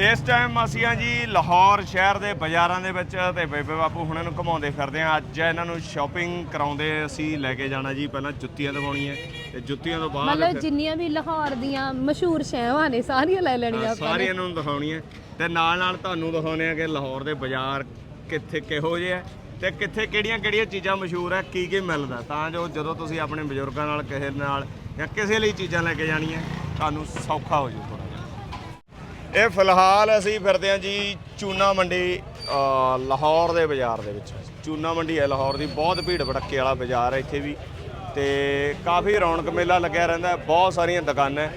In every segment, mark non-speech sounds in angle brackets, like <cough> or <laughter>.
ਇਸ ਟਾਈਮ ਅਸੀਂ ਆ ਜੀ ਲਾਹੌਰ ਸ਼ਹਿਰ ਦੇ ਬਾਜ਼ਾਰਾਂ ਦੇ ਵਿੱਚ ਤੇ ਬੇਬੇ ਬਾਪੂ ਹੁਣਾਂ ਨੂੰ ਘੁਮਾਉਂਦੇ ਫਿਰਦੇ ਆ ਅੱਜ ਇਹਨਾਂ ਨੂੰ ਸ਼ਾਪਿੰਗ ਕਰਾਉਂਦੇ ਅਸੀਂ ਲੈ ਕੇ ਜਾਣਾ ਜੀ। ਪਹਿਲਾਂ ਜੁੱਤੀਆਂ ਦਿਵਾਉਣੀਆਂ ਤੇ ਜੁੱਤੀਆਂ ਤੋਂ ਬਾਅਦ ਮਤਲਬ ਜਿੰਨੀਆਂ ਵੀ ਲਾਹੌਰ ਦੀਆਂ ਮਸ਼ਹੂਰ ਸ਼ਹਿਵਾਂ ਨੇ ਸਾਰੀਆਂ ਲੈ ਲੈਣੀਆਂ ਹਾਂ, ਆਪਾਂ ਨੇ। ਸਾਰੀਆਂ ਨੂੰ ਦਿਖਾਉਣੀਆਂ ਤੇ ਨਾਲ ਨਾਲ ਤੁਹਾਨੂੰ ਦਿਖਾਉਣੇ ਆ ਕਿ ਲਾਹੌਰ ਦੇ ਬਾਜ਼ਾਰ ਕਿੱਥੇ ਕਿਹੋ ਜਿਹੇ ਆ ਤੇ ਕਿੱਥੇ ਕਿਹੜੀਆਂ ਕਿਹੜੀਆਂ ਚੀਜ਼ਾਂ ਮਸ਼ਹੂਰ ਆ ਕੀ ਕੀ ਮਿਲਦਾ। ਤਾਂ ਜੋ ਜਦੋਂ ਤੁਸੀਂ ਆਪਣੇ ਬਜ਼ੁਰਗਾਂ ਨਾਲ ਕਿਸੇ ਨਾਲ ਜਾਂ ਕਿਸੇ ਲਈ ਚੀਜ਼ਾਂ ਲੈ ਕੇ ਜਾਣੀਆਂ ਤੁਹਾਨੂੰ ਸੌਖਾ ਹੋ ਜਾਊ ਥੋੜਾ ਜਿਹਾ ਇਹ ਫਿਲਹਾਲ ਅਸੀਂ ਫਿਰਦੇ ਹਾਂ ਜੀ ਚੂਨਾ ਮੰਡੀ ਲਾਹੌਰ ਦੇ ਬਾਜ਼ਾਰ ਦੇ ਵਿੱਚ। ਚੂਨਾ ਮੰਡੀ ਹੈ ਲਾਹੌਰ ਦੀ, ਬਹੁਤ ਭੀੜ ਭੜੱਕੇ ਵਾਲਾ ਬਾਜ਼ਾਰ ਹੈ ਇੱਥੇ ਵੀ। ਤੇ ਕਾਫੀ ਰੌਣਕ ਮੇਲਾ ਲੱਗਿਆ ਰਹਿੰਦਾ ਬਹੁਤ ਸਾਰੀਆਂ ਦੁਕਾਨਾਂ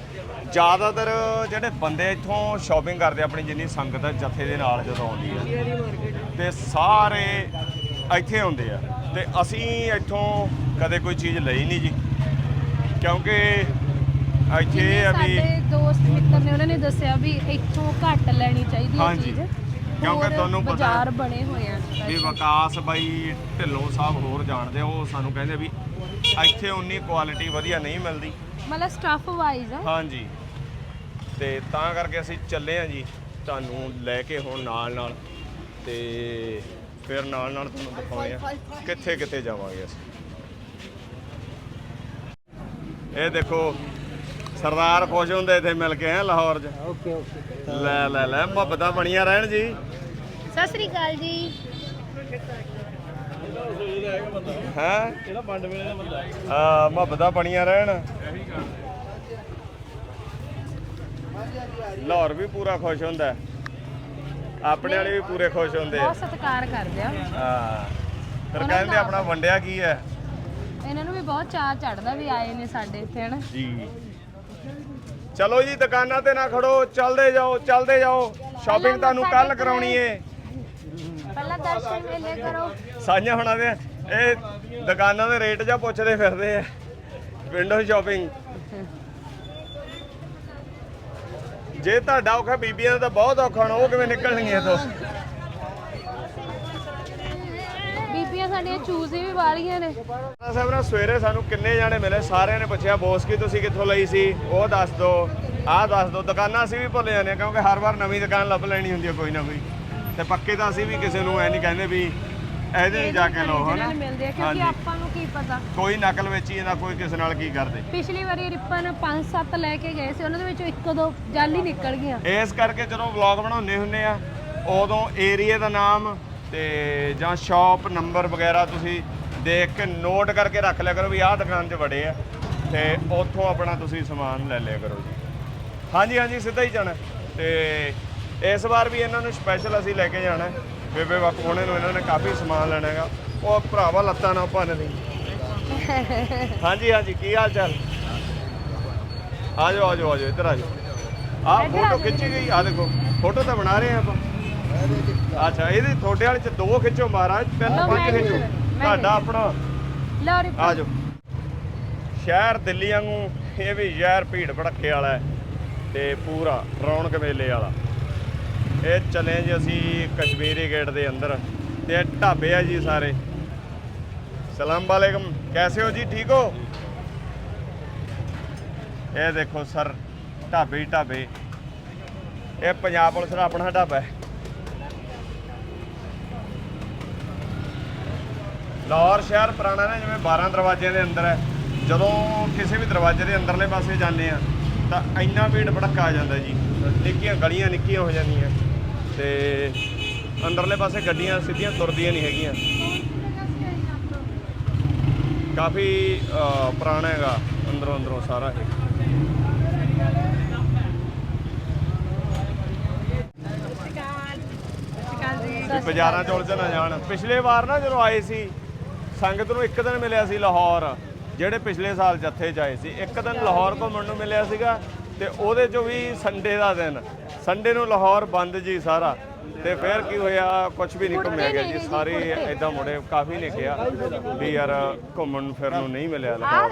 ਜ਼ਿਆਦਾਤਰ ਜਿਹੜੇ ਬੰਦੇ ਇੱਥੋਂ ਸ਼ਾਪਿੰਗ ਕਰਦੇ ਆਪਣੀ ਜਿੰਨੀ ਸੰਗਤ ਹੈ, ਜਥੇ ਦੇ ਨਾਲ ਜਦੋਂ ਆਉਂਦੀ ਹੈ। ਤੇ ਸਾਰੇ ਇੱਥੇ ਆਉਂਦੇ ਆ। ਤੇ ਅਸੀਂ ਇੱਥੋਂ ਕਦੇ ਕੋਈ ਚੀਜ਼ ਲਈ ਨਹੀਂ ਜੀ। ਕਿਉਂਕਿ ਇੱਥੇ ਇਹ ਜਿਵੇਂ ਆ ਵੀ ਸਾਡੇ ਦੋਸਤ ਮਿੱਤਰ ਨੇ ਉਹਨਾਂ ਨੇ ਦੱਸਿਆ ਵੀ ਇੱਥੋਂ ਘੱਟ ਲੈਣੀ ਚਾਹੀਦੀ ਹੈ ਹਾਂਜੀ। ਚੀਜ਼। ਕਿਉਂਕਿ ਹੋਰ ਤੁਹਾਨੂੰ ਪਤਾ ਬਾਜ਼ਾਰ ਬਣੇ ਹੋਏ ਆ ਵੀ ਵਿਕਾਸ ਬਾਈ ਢਿੱਲੋਂ ਸਾਹਿਬ ਹੋਰ ਜਾਣਦੇ ਆ, ਉਹ ਸਾਨੂੰ ਕਹਿੰਦੇ ਵੀ ਇੱਥੇ ਉਨੀ ਕੁਆਲਿਟੀ ਵਧੀਆ ਨਹੀਂ ਮਿਲਦੀ। ਮਤਲਬ ਸਟਫ ਵਾਈਜ਼ ਆ। ਹਾਂਜੀ। ਤੇ ਤਾਂ ਕਰਕੇ ਅਸੀਂ ਚੱਲੇ ਆ ਜੀ ਤੁਹਾਨੂੰ ਲੈ ਕੇ ਹੁਣ ਨਾਲ ਨਾਲ ਤੇ ਫਿਰ ਨਾਲ ਨਾਲ ਤੁਹਾਨੂੰ ਦਿਖਾਉਣੇ ਆ ਕਿੱਥੇ ਕਿੱਥੇ ਜਾਵਾਂਗੇ ਅਸੀਂ। ਇਹ ਦੇਖੋ ਸਰਦਾਰ ਖੁਸ਼ ਹੁੰਦੇ ਇੱਥੇ ਮਿਲ ਕੇ ਹੈ ਲਾਹੌਰ 'ਚ। Okay okay. ਲੈ ਲੈ ਲੈ ਮੁਹੱਬਤਾਂ ਬਣੀਆਂ ਰਹਿਣ ਜੀ। ਸਤਿ ਸ੍ਰੀ ਅਕਾਲ ਜੀ। ਹੈ? ਇਹਦਾ ਪੰਡ ਵੇਲੇ ਦਾ ਬੰਦਾ ਆ ਮੁਹੱਬਤਾਂ ਬਣੀਆਂ ਰਹਿਣ। ਲਾਹੌਰ ਵੀ ਪੂਰਾ ਖੁਸ਼ ਹੁੰਦਾ। ਹੈ। ਆਪਣੇ ਵਾਲੇ ਵੀ ਪੂਰੇ ਖੁਸ਼ ਹੁੰਦੇ ਆ। ਬਹੁਤ ਸਤਿਕਾਰ ਕਰਦੇ ਆ। ਹਾਂ। ਫਿਰ ਕਹਿੰਦੇ ਆਪਣਾ ਵੰਡਿਆ ਕੀ ਹੈ? ਇਹਨਾਂ ਨੂੰ ਵੀ ਬਹੁਤ ਚਾਅ ਚੜਦਾ ਵੀ ਆਏ ਨੇ ਸਾਡੇ ਇੱਥੇ ਹਨ। ਜੀ। ਚਲੋ ਜੀ ਦੁਕਾਨਾਂ ਤੇ ਨਾ ਖੜੋ ਚੱਲਦੇ ਜਾਓ ਚੱਲਦੇ ਜਾਓ। ਸ਼ਾਪਿੰਗ ਤੁਹਾਨੂੰ ਕੱਲ ਕਰਾਉਣੀ ਏ। ਪਹਿਲਾਂ ਦਰਸ਼ਨ ਮੇਲੇ ਕਰੋ। ਸਾਂਝਾ ਹੋਣਾ ਦੇ ਇਹ ਦੁਕਾਨਾਂ ਦੇ ਰੇਟ ਜਾਂ ਪੁੱਛਦੇ ਫਿਰਦੇ ਆ। Window shopping. ਜੇ ਤੁਹਾਡਾ ਔਖਾ ਬੀਬੀਆਂ ਦਾ ਬਹੁਤ ਔਖਾ ਹੋਣਾ ਉਹ ਕਿਵੇਂ ਨਿਕਲਣਗੀਆਂ ਤੋਂ ਬੀਬੀਆਂ ਸਾਡੀਆਂ ਚੂਜ਼ੀ ਵੀ ਵਾਲੀਆਂ ਨੇ। ਸਾਹਿਬ ਨਾਲ ਸਵੇਰੇ ਸਾਨੂੰ ਕਿੰਨੇ ਜਾਣੇ ਮਿਲੇ? ਸਾਰਿਆਂ ਨੇ ਪੁੱਛਿਆ ਬੋਸ ਕੀ ਤੁਸੀਂ ਕਿੱਥੋਂ ਲਈ ਸੀ? ਉਹ ਦੱਸ ਦਿਓ ਆਹ ਦੱਸ ਦਿਓ ਦੁਕਾਨਾਂ ਅਸੀਂ ਵੀ ਭੁੱਲ ਜਾਂਦੇ ਹਾਂ ਕਿਉਂਕਿ ਹਰ ਵਾਰ ਨਵੀਂ ਦੁਕਾਨ ਲੱਭ ਲੈਣੀ ਹੁੰਦੀ ਹੈ ਕੋਈ ਨਾ ਕੋਈ। ਤੇ ਪੱਕੇ ਤਾਂ ਅਸੀਂ ਵੀ ਕਿਸੇ ਨੂੰ ਐ ਨਹੀਂ ਕਹਿੰਦੇ ਵੀ ਇਹਦੇ ਜਾ ਕੇ ਲਓ ਹਨਾ? ਮਿਲਦੇ ਆ ਕਿਉਂਕਿ ਆਪਾਂ ਨੂੰ ਕੀ ਪਤਾ। ਕੋਈ ਨਕਲ ਵੇਚੀ ਜਾਂਦਾ ਕੋਈ ਕਿਸੇ ਨਾਲ ਕੀ ਕਰਦੇ। ਪਿਛਲੀ ਵਾਰੀ ਰਿਪਨ 5-7 ਲੈ ਕੇ ਗਏ ਸੀ ਉਹਨਾਂ ਦੇ ਵਿੱਚੋਂ ਇੱਕ ਦੋ ਜਲ ਨਿਕਲ ਗਈਆਂ। ਇਸ ਕਰਕੇ ਜਦੋਂ ਵਲੌਗ ਬਣਾਉਂਦੇ ਹੁੰਦੇ ਆ ਉਦੋਂ ਏਰੀਆ ਦਾ ਨਾਮ ਤੇ ਜਾਂ ਸ਼ਾਪ ਨੰਬਰ ਵਗੈਰਾ ਤੁਸੀਂ ਦੇਖ ਕੇ ਨੋਟ ਕਰਕੇ ਰੱਖ ਲਿਆ ਕਰੋ ਵੀ ਆਹ ਦੁਕਾਨ 'ਚ ਵੜੇ ਆ ਤੇ ਉੱਥੋਂ ਆਪਣਾ ਤੁਸੀਂ ਸਮਾਨ ਲੈ ਲਿਆ ਕਰੋ ਜੀ। ਹਾਂਜੀ ਹਾਂਜੀ ਸਿੱਧਾ ਹੀ ਜਾਣਾ। ਤੇ ਇਸ ਵਾਰ ਵੀ ਇਹਨਾਂ ਨੂੰ ਸਪੈਸ਼ਲ ਅਸੀਂ ਲੈ ਕੇ ਜਾਣਾ। ਬੇਬੇ ਬਾਪੂ ਹੋਣੇ ਨੂੰ ਇਹਨਾਂ ਨੇ ਕਾਫੀ ਸਮਾਨ ਲੈਣਾ ਹੈਗਾ। ਉਹ ਭਰਾਵਾ ਲੱਤਾਂ ਨਾ ਭੰਨ ਦੇ ਹਾਂਜੀ ਹਾਂਜੀ ਕੀ ਹਾਲ ਚਾਲ? ਆ ਜਾਓ ਆ ਜਾਓ ਆ ਜਾਓ ਇੱਧਰ ਆ ਜਾਓ। ਆ ਫੋਟੋ ਖਿੱਚੀ ਗਈ ਆ ਦੇਖੋ। ਫੋਟੋ ਤਾਂ ਬਣਾ ਰਹੇ ਆ ਆਪਾਂ। ਅੱਛਾ ਇਹਦੇ ਤੁਹਾਡੇ ਵਾਲੇ ਚ ਦੋ ਖਿੱਚੋ ਮਹਾਰਾਜ ਤਿੰਨ ਪੰਜ ਖਿੱਚੋ। ਤੁਹਾਡਾ ਆਪਣਾ। ਰਿਪਨ ਆ ਜਾਓ। ਸ਼ਹਿਰ ਦਿੱਲੀ ਵਾਂਗੂ ਇਹ ਵੀ ਸ਼ਹਿਰ ਭੀੜ ਭੜੱਕੇ ਵਾਲਾ ਹੈ ਤੇ ਪੂਰਾ ਰੌਣਕ ਮੇਲੇ ਵਾਲਾ। ਇਹ ਚੱਲੇ ਜੀ ਅਸੀਂ ਕਸ਼ਮੀਰੀ ਗੇਟ ਦੇ ਅੰਦਰ ਤੇ ਢਾਬੇ ਆ ਜੀ ਸਾਰੇ। ਸਲਾਮ ਵਾਲੇਕਮ ਕੈਸੇ ਹੋ ਜੀ ਠੀਕ ਹੋ? ਇਹ ਦੇਖੋ ਸਰ ਢਾਬੇ ਢਾਬੇ। ਇਹ ਪੰਜਾਬ ਪੁਲਿਸ ਦਾ ਆਪਣਾ ਢਾਬਾ ਹੈ। ਲਾਹੌਰ ਸ਼ਹਿਰ ਪੁਰਾਣਾ ਨਾ ਜਿਵੇਂ 12 ਦਰਵਾਜ਼ਿਆਂ ਦੇ ਅੰਦਰ ਹੈ। ਜਦੋਂ ਕਿਸੇ ਵੀ ਦਰਵਾਜ਼ੇ ਦੇ ਅੰਦਰਲੇ ਪਾਸੇ ਜਾਂਦੇ ਆ ਤਾਂ ਇੰਨਾ ਭੀੜ ਭੜੱਕਾ ਆ ਜਾਂਦਾ ਜੀ। ਨਿੱਕੀਆਂ ਗਲੀਆਂ ਨਿੱਕੀਆਂ ਹੋ ਜਾਂਦੀਆਂ। ਤੇ ਅੰਦਰਲੇ ਪਾਸੇ ਗੱਡੀਆਂ ਸਿੱਧੀਆਂ ਤੁਰਦੀਆਂ ਨਹੀਂ ਹੈਗੀਆਂ। ਕਾਫੀ ਪੁਰਾਣਾ ਹੈਗਾ ਅੰਦਰੋਂ ਅੰਦਰੋਂ ਸਾਰਾ ਇਹ। ਬਾਜ਼ਾਰਾਂ ਚ ਉਲਝ ਨਾ ਜਾਣ। ਪਿਛਲੇ ਵਾਰ ਨਾ ਜਦੋਂ ਆਏ ਸੀ ਸੰਗਤ ਨੂੰ ਇੱਕ ਦਿਨ ਮਿਲਿਆ ਸੀ ਲਾਹੌਰ ਜਿਹੜੇ ਪਿਛਲੇ ਸਾਲ ਜੱਥੇ ਚ ਆਏ ਸੀ। ਇੱਕ ਦਿਨ ਲਾਹੌਰ ਘੁੰਮਣ ਨੂੰ ਮਿਲਿਆ ਸੀਗਾ ਤੇ ਉਹਦੇ ਚੋਂ ਵੀ ਸੰਡੇ ਦਾ ਦਿਨ। ਸੰਡੇ ਨੂੰ ਲਾਹੌਰ ਬੰਦ ਜੀ ਸਾਰਾ। ਤੇ ਫਿਰ ਕੀ ਹੋਇਆ ਕੁਝ ਵੀ ਨਹੀਂ ਘੁੰਮਿਆ ਗਿਆ ਜੀ। ਸਾਰੇ ਇਦਾਂ ਮੁੜੇ ਕਾਫੀ ਨੇ ਕਿਹਾ ਵੀ ਯਾਰ ਘੁੰਮਣ ਫਿਰਨ ਨੂੰ ਨਹੀਂ ਮਿਲਿਆ ਲਾਹੌਰ।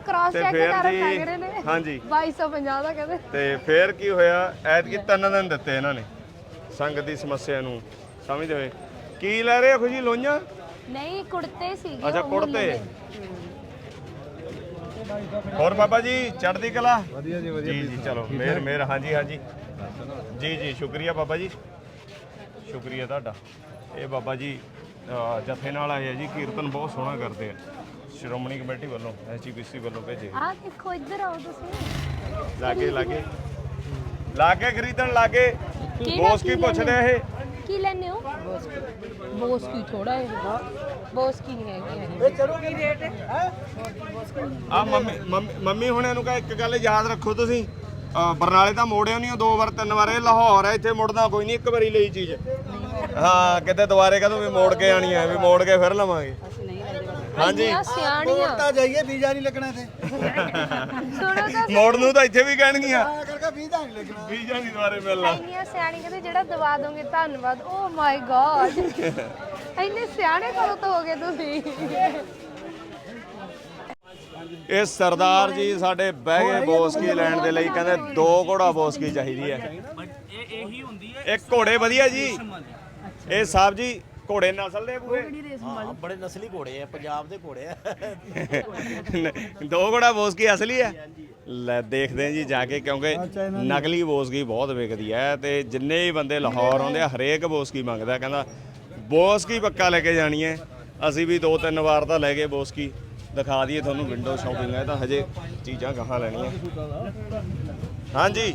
ਕ੍ਰਾਸ ਤੇ ਚੈੱਕ ਫਿਰ ਕਰ ਜੀ- ਹਾਂਜੀ। 2250 ਦਾ ਕਹਿੰਦੇ। ਤੇ ਫੇਰ ਕੀ ਹੋਇਆ ਐਤਕੀ ਤਿੰਨ ਦਿਨ ਦਿੱਤੇ ਇਹਨਾਂ ਨੇ। ਸੰਗਤ ਦੀ ਸਮੱਸਿਆ ਨੂੰ ਸਮਝਦੇ ਹੋਏ। ਕੀ ਲੈ ਰਹੇ ਹੋ ਖੁਸ਼ੀ ਲੋਈਆਂ ਨਹੀਂ ਕੁੜਤੇ ਸੀਗੇ ਅੱਛਾ ਉਹ ਮੁੱਲ ਕੁੜਤੇ। ਦੇ। ਹੋਰ ਬਾਬਾ ਜੀ ਚੜ੍ਹਦੀ ਕਲਾ? ਵਧੀਆ ਜੀ ਵਧੀਆ ਜੀ ਜੀ ਚਲੋ ਮੇਰ ਮੇਰ ਹਾਂਜੀ ਹਾਂਜੀ। ਜੀ ਜੀ ਸ਼ੁਕਰੀਆ ਬਾਬਾ ਜੀ। ਸ਼ੁਕਰੀਆ ਤੁਹਾਡਾ। ਇਹ ਬਾਬਾ ਜੀ ਅ, ਜਥੇ ਨਾਲ ਆਏ ਆ ਜੀ ਕੀਰਤਨ ਬਹੁਤ ਸੋਹਣਾ ਕਰਦੇ ਆ। ਸ਼੍ਰੋਮਣੀ ਕਮੇਟੀ ਵੱਲੋਂ ਐਸਜੀਪੀਸੀ ਵੱਲੋਂ ਭੇਜੇ ਆ ਦੇਖੋ ਇੱਧਰ ਆਓ ਤੁਸੀਂ। ਲਾਗੇ ਲਾਗੇ। ਲਾਗੇ ਖਰੀਦਣ ਲਾਗੇ। ਕਿਹੜਾ ਬੋਸ ਕੀ ਕੀ ਪੁੱਛਦੇ ਲੈਣਾ? ਇਹ? ਕੀ ਲੈਣੇ ਹੋ? ਬੋਸ ਕੀ ਥੋੜਾ ਹੈ ਬੋਸ ਕੀ ਨਹੀਂ ਹੈਗੀ ਹੈ? ਆ ਮੰਮੀ ਮੰਮੀ- ਮੰਮੀ ਹੁਣਾਂ ਨੂੰ ਕਹ ਇੱਕ ਗੱਲ ਯਾਦ ਰੱਖੋ ਤੁਸੀਂ। ਬਰਨਾਲੇ ਤਾਂ ਮੋੜਿਓ ਨਹੀਂ ਦੋ ਵਾਰ ਤਿੰਨ ਵਾਰ। ਇਹ ਲਾਹੌਰ ਹੈ ਇੱਥੇ ਮੁੜਨਾ ਕੋਈ ਨਹੀਂ ਇੱਕ ਵਾਰੀ ਲਈ ਚੀਜ਼। ਹਾਂ ਕਿਤੇ ਦੁਬਾਰੇ ਕਦੋਂ ਵੀ ਮੋੜ ਕੇ ਆਣੀ ਹੈ ਵੀ ਮੋੜ ਕੇ ਫਿਰ ਲਵਾਂਗੇ। ਹਾਂਜੀ। ਇੰਨੀਆਂ ਸਿਆਣੀਆਂ। ਤਾਂ ਜਾਈਏ ਵੀਜ਼ਾ ਨਹੀਂ ਲੱਗਣਾ ਤੇ ਸੁਣੋ ਤਾਂ ਮੋੜ ਨੂੰ ਤਾਂ ਇੱਥੇ ਵੀ ਕਹਿਣਗੀਆਂ। ਕਰਕੇ ਵੀਜ਼ਾ ਨਹੀਂ ਲੱਗਣਾ। ਵੀਜ਼ਾ ਨਹੀਂ ਦੁਬਾਰੇ ਮਿਲਣਾ। ਇੰਨੀਆਂ ਸਿਆਣੀਆਂ ਕਹਿੰਦੇ ਜਿਹੜਾ ਦਵਾ ਦੋਗੇ ਧੰਨਵਾਦ। ਓ ਮਾਈ ਗॉड ਇੰਨੇ ਸਿਆਣੇ ਕਦੋਂ ਤੋਂ ਹੋ ਗਏ ਤੁਸੀਂ। ਇਹ ਸਰਦਾਰ ਜੀ ਸਾਡੇ ਬਹਿ ਗਏ ਬੋਸਕੀ ਲੈਣ ਦੇ ਲਈ ਕਹਿੰਦੇ ਦੋ ਘੋੜਾ ਬੋਸਕੀ ਚਾਹੀਦੀ ਹੈ। ਇਹ ਇਹੀ ਹੁੰਦੀ ਹੈ ਇੱਕ ਘੋੜੇ ਵਧੀਆ ਜੀ। ਇਹ ਸਾਹਿਬ ਜੀ ਘੋੜੇ ਨਸਲ ਦੇ ਪੂਰੇ? ਹਾਂ ਬੜੇ ਨਸਲੀ ਘੋੜੇ ਆ ਪੰਜਾਬ ਦੇ ਘੋੜੇ ਆ। ਦੋ ਘੋੜਾ ਬੋਸਕੀ ਅਸਲੀ ਹੈ? ਲੈ ਦੇਖਦੇ ਹਾਂ ਜੀ ਜਾ ਕੇ ਕਿਉਂਕਿ ਨਕਲੀ ਬੋਸਕੀ ਬਹੁਤ ਵਿਕਦੀ ਹੈ ਤੇ ਜਿੰਨੇ ਵੀ ਬੰਦੇ ਲਾਹੌਰ ਆਉਂਦੇ ਆ ਹਰੇਕ ਬੋਸਕੀ ਮੰਗਦਾ ਕਹਿੰਦਾ ਬੋਸਕੀ ਪੱਕਾ ਲੈ ਕੇ ਜਾਣੀ ਹੈ। ਅਸੀਂ ਵੀ ਦੋ ਤਿੰਨ ਵਾਰ ਤਾਂ ਲੈ ਗਏ ਬੋਸਕੀ ਦਿਖਾ ਦਈਏ ਤੁਹਾਨੂੰ ਵਿੰਡੋ ਸ਼ਾਪਿੰਗ ਹੈ ਤਾਂ ਹਜੇ ਚੀਜ਼ਾਂ ਕਹਾਂ ਲੈਣੀਆਂ। ਹਾਂਜੀ।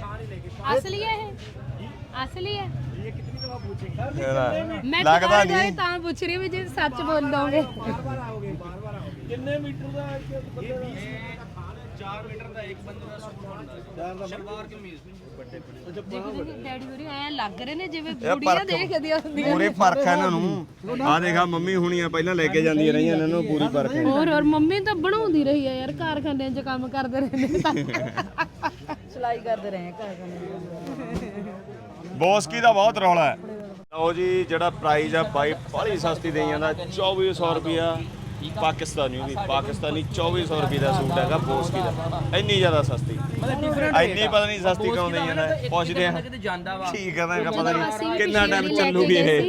ਅਸਲੀ ਹੈ ਇਹ? ਅਸਲੀ ਹੈ? ਮੈਂ ਲੱਗਦਾ ਨਹੀਂ। ਤਾਂ ਪੁੱਛ ਰਹੀ ਵੀ ਜੇ ਸੱਚ ਬੋਲੋਗੇ ਕਿੰਨੇ ਮੀਟਰ ਦਾ? ਇਹ 4 ਮੀਟਰ ਦਾ ਇੱਕ ਬੰਦੇ ਦਾ ਸੂਟ ਹੋਣਾ ਸ਼ਲਵਾਰ ਕਮੀਜ਼ ਦੇਖੋ ਜੀ ਡੈਡੀ ਹੋਰੀ ਐ ਲੱਗ ਰਹੇ ਨੇ ਜਿਵੇਂ ਇਹ ਕੁੜੀਆਂ ਪਰਖ- ਦੇਖਦੀਆਂ ਹੁੰਦੀਆਂ ਪੂਰੀ ਪਰਖ ਹੈ ਇਹਨਾਂ ਨੂੰ। ਆ ਦੇਖਾ ਮੰਮੀ ਹੁਣੀਆਂ ਪਹਿਲਾਂ ਲੈ ਕੇ ਜਾਂਦੀਆਂ ਰਹੀਆਂ ਇਹਨਾਂ ਨੂੰ ਪੂਰੀ ਪਰਖ ਹੈ। ਹੋਰ ਹੋਰ ਮੰਮੀ ਤਾਂ ਬਣਾਉਂਦੀ ਰਹੀ ਆ ਯਾਰ ਕਾਰਖਾਨਿਆਂ 'ਚ ਕੰਮ ਕਰਦੇ ਰਹੇ ਨੇ ਤਾਂ। ਸਿਲਾਈ ਕਰਦੇ ਰਹੇ ਘਰ ਬੋਸਕੀ ਦਾ ਬਹੁਤ ਰੌਲਾ ਹੈ। ਲਓ ਜੀ ਜਿਹੜਾ ਪ੍ਰਾਈਸ ਆ ਬਾਈ ਬੜੀ ਸਸਤੀ ਦੇਈ ਜਾਂਦਾ 2400 ਰੁਪਿਆ ਪਾਕਿਸਤਾਨੀ ਵੀ ਪਾਕਿਸਤਾਨੀ 2400 ਰੁਪਏ ਦਾ ਸੂਟ ਹੈਗਾ ਬੋਸਕੀ ਦਾ। ਇੰਨੀ ਜ਼ਿਆਦਾ ਸਸਤੀ। ਇੰਨੀ ਪਤਾ ਨਹੀਂ ਸਸਤੀ ਕਿਉਂ ਦੇਈ ਜਾਂਦਾ। ਪੁੱਛਦੇ ਆ। ਕਿਤੇ ਜਾਂਦਾ ਵਾ। ਕੀ ਕਰਾਂਗਾ ਪਤਾ ਨਹੀਂ ਕਿੰਨਾ ਟਾਈਮ ਚੱਲੂਗੀ ਇਹ।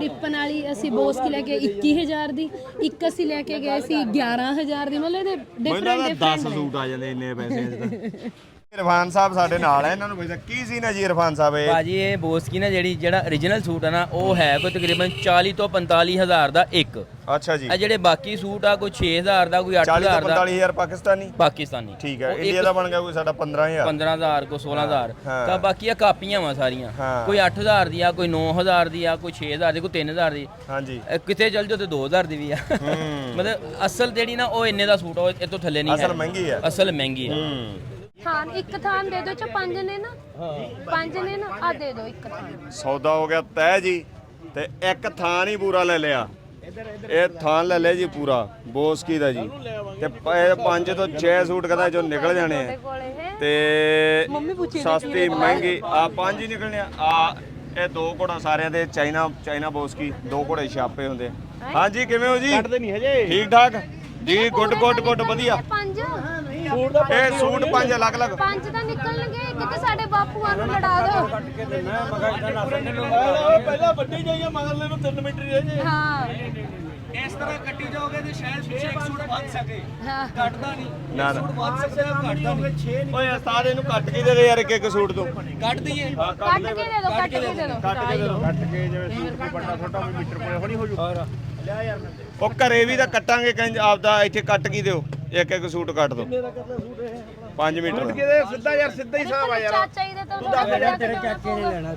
ਰਿਪਨ ਵਾਲੀ ਅਸੀਂ ਬੋਸਕੀ ਲੈ ਕੇ 21000 ਦੀ ਇੱਕ ਅਸੀਂ ਲੈ ਕੇ ਗਏ ਸੀ 11000 ਦੀ ਮਤਲਬ ਇਹਦੇ ਮੈਨੂੰ ਡਿਫਰੈਂਟ ਲੱਗਦਾ 10 ਸੂਟ ਆ ਜਾਂਦੇ ਇੰਨੇ ਪੈਸੇ ਚ ਤਾਂ। ਇਰਫਾਨ ਸਾਹਿਬ ਸਾਡੇ ਨਾਲ ਹੈ ਇਹਨਾਂ ਨੂੰ ਪੁੱਛਦਾ ਕੀ ਸੀ ਨਾ ਜੀ ਇਰਫਾਨ ਸਾਹਿਬ ਇਹ? ਭਾਜੀ ਇਹ ਬੋਸਕੀ ਨਾ ਜਿਹੜੀ ਜਿਹੜਾ origignal ਸੂਟ ਆ ਨਾ ਉਹ ਹੈ ਕੋਈ ਤਕਰੀਬਨ 40 ਤੋਂ 45 ਹਜ਼ਾਰ ਦਾ ਇੱਕ। ਅੱਛਾ ਜੀ। ਆ ਜਿਹੜੇ ਬਾਕੀ ਸੂਟ ਆ ਕੋਈ 6000 ਦਾ ਕੋਈ 40 ਤੋਂ 8000 ਦਾ। 45000 ਪਾਕਿਸਤਾਨੀ? ਪਾਕਿਸਤਾਨੀ। ਠੀਕ ਹੈ ਉਹ ਇੰਡੀਆ ਇੱਕ ਦਾ ਬਣ ਗਿਆ ਕੋਈ ਸਾਡਾ 15000 15000 ਕੋਈ 16000 ਹਾਂ। ਤਾਂ ਬਾਕੀ ਆ ਕਾਪੀਆਂ ਵਾ ਸਾਰੀਆਂ। ਹਾਂ। ਕੋਈ 8000 ਦੀ ਆ ਕੋਈ 9000 ਦੀ ਆ ਕੋਈ 6000 ਦੀ ਕੋਈ 3000 ਦੀ। ਹਾਂਜੀ। ਇਹ ਕਿਤੇ ਚੱਲ ਜਾਓ ਤੇ 2000 ਦੀ ਵੀ ਆ। ਹੂੰ। ਮਤਲਬ ਅਸਲ ਜਿਹੜੀ ਨਾ ਉਹ ਇੰਨੇ ਦਾ ਸੂਟ ਆ, ਉਹ ਇਹ ਤੋਂ ਥੱਲੇ ਨਹੀਂ ਹੈ। ਅਸਲ ਮਹਿੰਗੀ ਹੈ ਅਸਲ ਮਹਿੰਗੀ ਹੈ ਹੂੰ। ਥਾਨ ਇੱਕ ਥਾਨ ਦੇ ਦਿਓ ਚ ਪੰਜ ਨੇ ਨਾ? ਪੰਜ ਨੇ ਨਾ? ਆ ਦੇ ਦਿਓ ਇੱਕ ਥਾਨ। ਸੌਦਾ ਹੋ ਗਿਆ ਤੈਅ ਜੀ ਤੇ ਇੱਕ ਥਾਂ ਨਹੀਂ ਪੂਰਾ ਲੈ ਲਿਆ। ਇਹ ਥਾਂ ਲੈ ਲਿਆ ਜੀ ਪੂਰਾ ਬੋਸਕੀ ਦਾ ਜੀ। ਤੇ ਪ- ਇਹ ਪੰਜ ਤੋਂ 6 ਸੂਟ ਕਹਿੰਦਾ ਜੋ ਨਿਕਲ ਜਾਣੇ ਤੁਹਾਡੇ ਆ ਕੋਲੇ ਹੈ ਤੇ ਸਸਤੀ ਮਹਿੰਗੀ ਆ ਪੰਜ ਹੀ ਨਿਕਲਣੇ ਆ। ਆ ਇਹ ਦੋ ਘੋੜਾ ਸਾਰਿਆਂ ਦੇ ਚਾਈਨਾ ਚਾਈਨਾ ਬੋਸਕੀ ਦੋ ਘੋੜੇ ਛਾਪੇ ਹੁੰਦੇ। ਹਾਂਜੀ ਕਿਵੇਂ ਹੋ ਜੀ? ਕੱਢਦੇ ਨਹੀਂ ਹਜੇ। ਠੀਕ ਠਾਕ? ਜੀ ਗੁੱਡ ਗੁੱਡ ਗੁੱਡ ਵਧੀਆ। ਪੰਜ? ਇਹ ਸੂਟ ਪੰਜ ਅਲੱਗ ਅਲੱਗ ਪੰਜ ਤਾਂ ਨਿਕਲਣਗੇ ਕਿਤੇ ਸਾਡੇ ਬਾਪੂਆਂ ਨੂੰ ਲੜਾ ਦਿਓ ਪਹਿਲਾਂ ਵੱਡੀ ਜਾਈਏ ਮਗਰਲੇ ਨੂੰ 3 ਮੀਟਰ ਰਹਿ ਜੇ। ਹਾਂ। ਇਸ ਤਰ੍ਹਾਂ ਕੱਟੀ ਜਾਓਗੇ ਤੇ ਸ਼ਾਇਦ ਪਿੱਛੇ ਇੱਕ ਸੂਟ ਵੱਧ ਸਕੇ। ਹਾਂ। ਘਟਦਾ ਨਹੀਂ। ਨਾ ਨਾ। ਵੱਧ ਸਕਦਾ ਘਟਦਾ ਨਹੀਂ। ਓਏ ਉਸਤਾਦ ਇਹਨੂੰ ਕੱਟ ਕੇ ਦੇ ਦੇ ਯਾਰ ਇੱਕ ਇੱਕ ਸੂਟ ਤੋਂ। ਕੱਟ ਦਈਏ। ਕੱਟ ਕੇ ਦੇ। ਦਿਓ ਕੱਟ ਕੇ ਦੇ ਦਿਓ ਕੱਟ ਕੇ ਦੇ ਕੱਟ ਕੇ ਜਿਵੇਂ ਸੂਟ ਕੋਈ ਵੱਡਾ ਛੋਟਾ ਵੀ ਮੀਟਰ ਕੋਲੇ ਹੌਲੀ ਹੋ ਜੂ। ਉਹ ਘਰੇ ਵੀ ਤਾਂ ਕੱਟਾਂਗੇ ਕਹਿੰਦੇ ਆਪਦਾ ਇੱਥੇ ਕੱਟ ਕੀ ਦਿਓ? ਇੱਕ ਇੱਕ ਸੂਟ ਕੱਟ ਦਿਓ 5 ਮੀਟਰ ਦਾ। ਸਿੱਧਾ ਯਾਰ ਸਿੱਧਾ ਹੀ ਹਿਸਾਬ ਆ ਯਾਰ। ਚਾਚਾ ਜੀ ਦਾ ਤਾਂ ਤੇਰੇ ਚਾਚੇ ਨੇ ਲੈਣਾ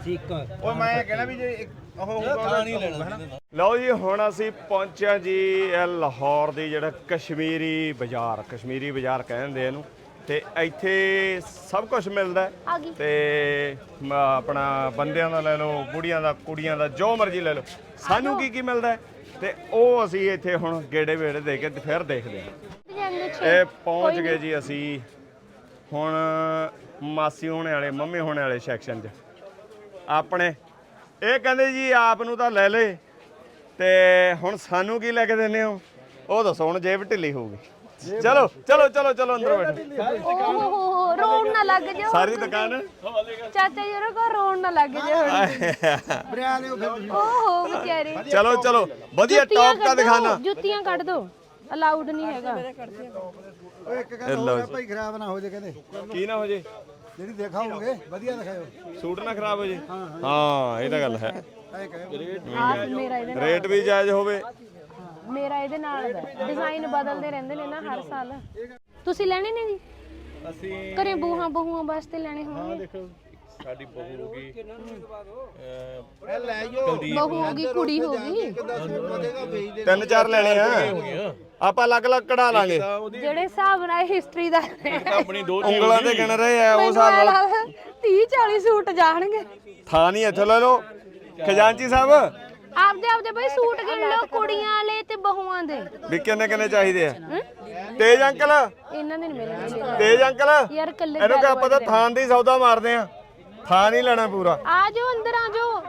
ਓਏ ਮੈਂ ਕਹਿਣਾ ਵੀ ਜੇ ਇੱਕ ਉਹ ਹੋਊਗਾ ਨਹੀਂ ਲੈਣਾ ਲਓ ਜੀ ਹੁਣ ਅਸੀਂ ਪਹੁੰਚਿਆ ਜੀ ਇਹ ਲਾਹੌਰ ਦੀ ਜਿਹੜਾ ਕਸ਼ਮੀਰੀ ਬਾਜ਼ਾਰ ਕਸ਼ਮੀਰੀ ਬਾਜ਼ਾਰ ਕਹਿੰਦੇ ਇਹਨੂੰ। ਤੇ ਇੱਥੇ ਸਭ ਕੁਝ ਮਿਲਦਾ ਹੈ। ਆ ਗਈ। ਤੇ ਮ, ਆਪਣਾ ਬੰਦਿਆਂ ਦਾ ਲੈ ਲਓ ਬੁੜੀਆਂ ਦਾ ਕੁੜੀਆਂ ਦਾ ਜੋ ਮਰਜ਼ੀ ਲੈ ਲਓ। ਸਾਨੂੰ ਕੀ ਕੀ ਮਿਲਦਾ ਹੈ? ਤੇ ਉਹ ਅਸੀਂ ਇੱਥੇ ਹੁਣ ਗੇੜੇ ਵੇੜੇ ਦੇ ਕੇ ਫਿਰ ਦੇਖਦੇ ਹਾਂ। ਇਹ ਪਹੁੰਚ ਗਏ ਜੀ ਅਸੀਂ ਹੁਣ ਮਾਸੀ ਹੋਣੇ ਵਾਲੇ ਮੰਮੀ ਹੋਣੇ ਵਾਲੇ ਸੈਕਸ਼ਨ 'ਚ। ਆਪਣੇ ਇਹ ਕਹਿੰਦੇ ਜੀ ਆਪ ਨੂੰ ਤਾਂ ਲੈ ਲੇ ਤੇ ਹੁਣ ਸਾਨੂੰ ਕੀ ਲੈ ਕੇ ਦਿੰਦੇ ਹੋ? ਉਹ ਦੱਸੋ ਹੁਣ ਜੇਬ ਢਿੱਲੀ ਹੋਊਗੀ। ਚਲੋ ਚਲੋ ਚਲੋ ਚਲੋ ਅੰਦਰ ਬੈਠੋ। ਓਹ ਰੋਣ ਨਾ ਲੱਗ ਜਾਓ। ਸਾਰੀ ਦੁਕਾਨ? ਚਾਚਾ ਜੀ ਉਹਨਾਂ ਕੋ ਰੋਣ ਨਾ ਲੱਗ ਜਾਓ। ਬਰਿਆ ਲਿਓ ਫਿਰ ਓਹੋ ਵਿਚਾਰੇ। ਚਲੋ ਚਲੋ ਵਧੀਆ ਟੌਪ ਦਾ ਦਿਖਾਣਾ। ਜੁੱਤੀਆਂ ਕੱਢ ਦੋ। ਅਲਾਉਡ ਨਹੀਂ ਹੈਗਾ। ਓਏ ਇੱਕ ਗੱਲ ਹੋ ਗਿਆ ਭਾਈ ਖਰਾਬ ਨਾ ਹੋ ਜੇ ਕਹਿੰਦੇ ਕੀ ਨਾ ਹੋ ਜੇ? ਜਿਹੜੀ ਦਿਖਾਓਗੇ ਵਧੀਆ ਦਿਖਾਓ ਸੂਟ ਨਾ ਖਰਾਬ ਹੋ ਜੇ? ਹਾਂ ਇਹ ਤਾਂ ਗੱਲ ਹੈ। ਰੇਟ ਵੀ ਜਾਇਜ਼ ਹੋਵੇ। ਮੇਰਾ ਇਹਦੇ ਨਾਲ ਦਾ ਡਿਜ਼ਾਈਨ ਬਦਲਦੇ ਰਹਿੰਦੇ ਨੇ ਨਾ ਹਰ ਸਾਲ। ਤੁਸੀਂ ਲੈਣੇ ਨੇ ਜੀ? ਅਸੀਂ ਘਰੇ ਬੂਹਾਂ ਬਹੂਆਂ ਵਾਸਤੇ ਲੈਣੇ ਹੋਣਗੇ? ਦੇਖੋ ਸਾਡੀ ਬਹੂ ਹੋ ਗਈ ਇਹ ਲੈ ਜਾਓ ਬਹੂ ਹੋ ਗਈ ਕੁੜੀ ਹੋ ਗਈ। ਕਿੱਦਾਂ ਸੂਟ ਵਧੇਗਾ ਵੇਚ ਦੇ ਤਿੰਨ ਚਾਰ ਲੈਣੇ ਆ। ਆਪਾਂ ਅਲੱਗ-ਅਲੱਗ ਕਢਾ ਲਾਂਗੇ। ਜਿਹੜੇ ਹਿਸਾਬ ਨਾਲ ਹਿਸਟਰੀ ਦਾ ਆਪਣੀ ਦੋ ਉਂਗਲਾਂ ਤੇ ਗਿਣ ਰਹੇ ਆ ਉਹ ਹਿਸਾਬ ਨਾਲ। 30 40 ਸੂਟ ਜਾਣਗੇ। ਥਾਂ ਨਹੀਂ ਇੱਥੇ ਲੈ ਲਓ। ਖਜ਼ਾਨਚੀ ਸਾਹਿਬ ਆਪਦੇ ਆਪਦੇ ਬਈ ਸੂਟ ਗਿਣ ਲਓ ਕੁੜੀਆਂ ਵਾਲੇ ਤੇ ਬਹੂਆਂ ਦੇ। ਵੀ ਕਿੰਨੇ ਕਿੰਨੇ ਚਾਹੀਦੇ ਆ? ਤੇਜ ਅੰਕਲ। ਇਹਨਾਂ ਦੇ ਨਹੀਂ ਮਿਲਣਗੇ ਤੇਜ ਅੰਕਲ। ਯਾਰ ਕੱਲੇ ਇਹਨੂੰ ਕਹ ਆਪਾਂ ਤਾਂ ਥਾਂ ਦੀ ਸੌਦਾ ਮਾਰਦੇ ਆ। ਥਾਂ ਨਹੀਂ ਲੈਣਾ ਪੂਰਾ। ਆ ਜਾਓ ਅੰਦਰ ਆ ਜਾਓ।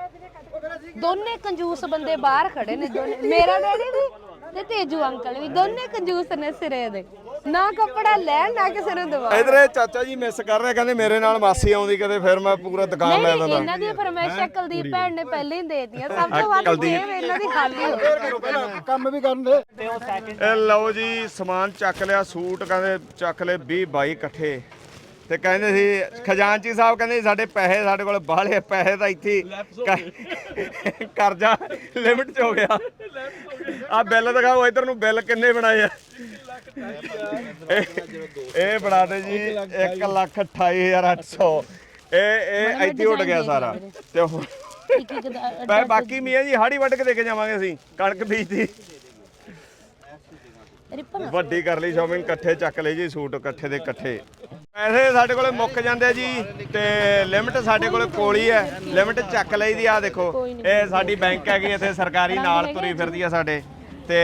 ਦੋਨੇ ਕੰਜੂਸ ਬੰਦੇ ਬਾਹਰ ਖੜੇ ਨੇ ਦੋਨੇ ਮੇਰਾ ਡੈਡੀ ਵੀ ਤੇ ਤੇਜੂ ਅੰਕਲ ਵੀ ਦੋਨੇ ਕੰਜੂਸ ਨੇ ਸਿਰੇ ਦੇ। ਨਾ ਕੱਪੜਾ ਲੈਣ ਨਾ ਕਿਸੇ ਨੂੰ ਦਵਾ। ਇਧਰ ਚਾਚਾ ਜੀ ਮਿਸ ਕਰ ਰਹੇ ਕਹਿੰਦੇ ਮੇਰੇ ਨਾਲ ਮਾਸੀ ਆਉਂਦੀ ਕਦੇ ਫਿਰ ਮੈਂ ਪੂਰਾ ਦੁਕਾਨ ਲੈ ਨਹੀਂ, ਦਿੰਦਾ ਇਹਨਾਂ ਦੀ ਫਰਮਾਇਸ਼ਾਂ ਕੁਲਦੀਪ ਭੈਣ ਨੇ ਪਹਿਲਾਂ ਹੀ ਦੇ ਦਿੱਤੀਆਂ ਸਭ ਤੋਂ ਵੱਧ ਇਹਨਾਂ ਦੀ ਖਾਲੀ ਹੋ ਕੰਮ ਵੀ ਕਰਨ ਦੇ। ਇਹ ਲਓ ਜੀ ਸਮਾਨ ਚੱਕ ਲਿਆ ਸੂਟ ਕਹਿੰਦੇ ਚੱਕ ਲਏ 20 22 ਇਕੱਠੇ। ਤੇ ਕਹਿੰਦੇ ਸੀ ਖਜ਼ਾਨਚੀ ਸਾਹਿਬ ਕਹਿੰਦੇ ਸਾਡੇ ਪੈਸੇ ਸਾਡੇ ਕੋਲ ਬਾਹਲੇ ਪੈਸੇ ਤਾਂ ਇੱਥੇ ਕਰਜ਼ਾ ਲਿਮਟ 'ਚ ਹੋ ਗਿਆ। ਆ ਬਿੱਲ ਦਿਖਾਓ ਇਧਰ ਨੂੰ ਬਿੱਲ ਕਿੰਨੇ ਬਣਾਏ ਆ। ਇਹ- ਇਹ ਬਣਾਦੇ ਜੀ 1 ਲੱਖ 28800 ਇਹ ਇਹ ਇੱਥੇ ਉੱਡ ਗਿਆ ਸਾਰਾ। ਤੇ ਹੁਣ ਇੱਕ ਦਾ <laughs> ਬਾਕੀ ਮੀਆਂ ਜੀ ਹਾੜੀ ਵੱਢ ਕੇ ਦੇ ਕੇ ਜਾਵਾਂਗੇ ਅਸੀਂ ਕਣਕ ਬੀਜਦੀ। ਰਿਪਨ ਵੱਡੀ ਕਰ ਲਈ ਸ਼ਾਪਿੰਗ ਇਕੱਠੇ ਚੱਕ ਲਈ ਜੀ ਸੂਟ ਇਕੱਠੇ ਦੇ ਇਕੱਠੇ। ਪੈਸੇ ਸਾਡੇ ਕੋਲੇ ਮੁੱਕ ਜਾਂਦੇ ਜੀ ਤੇ ਲਿਮਟ ਸਾਡੇ ਕੋਲੇ ਕੋਲ ਹੀ ਹੈ। ਲਿਮਟ ਚੱਕ ਲਈ ਦੀ ਆ ਦੇਖੋ। ਇਹ ਸਾਡੀ ਬੈਂਕ ਹੈਗੀ ਇੱਥੇ ਸਰਕਾਰੀ ਨਾਲ ਤੁਰੀ ਫਿਰਦੀ ਆ ਸਾਡੇ। ਤੇ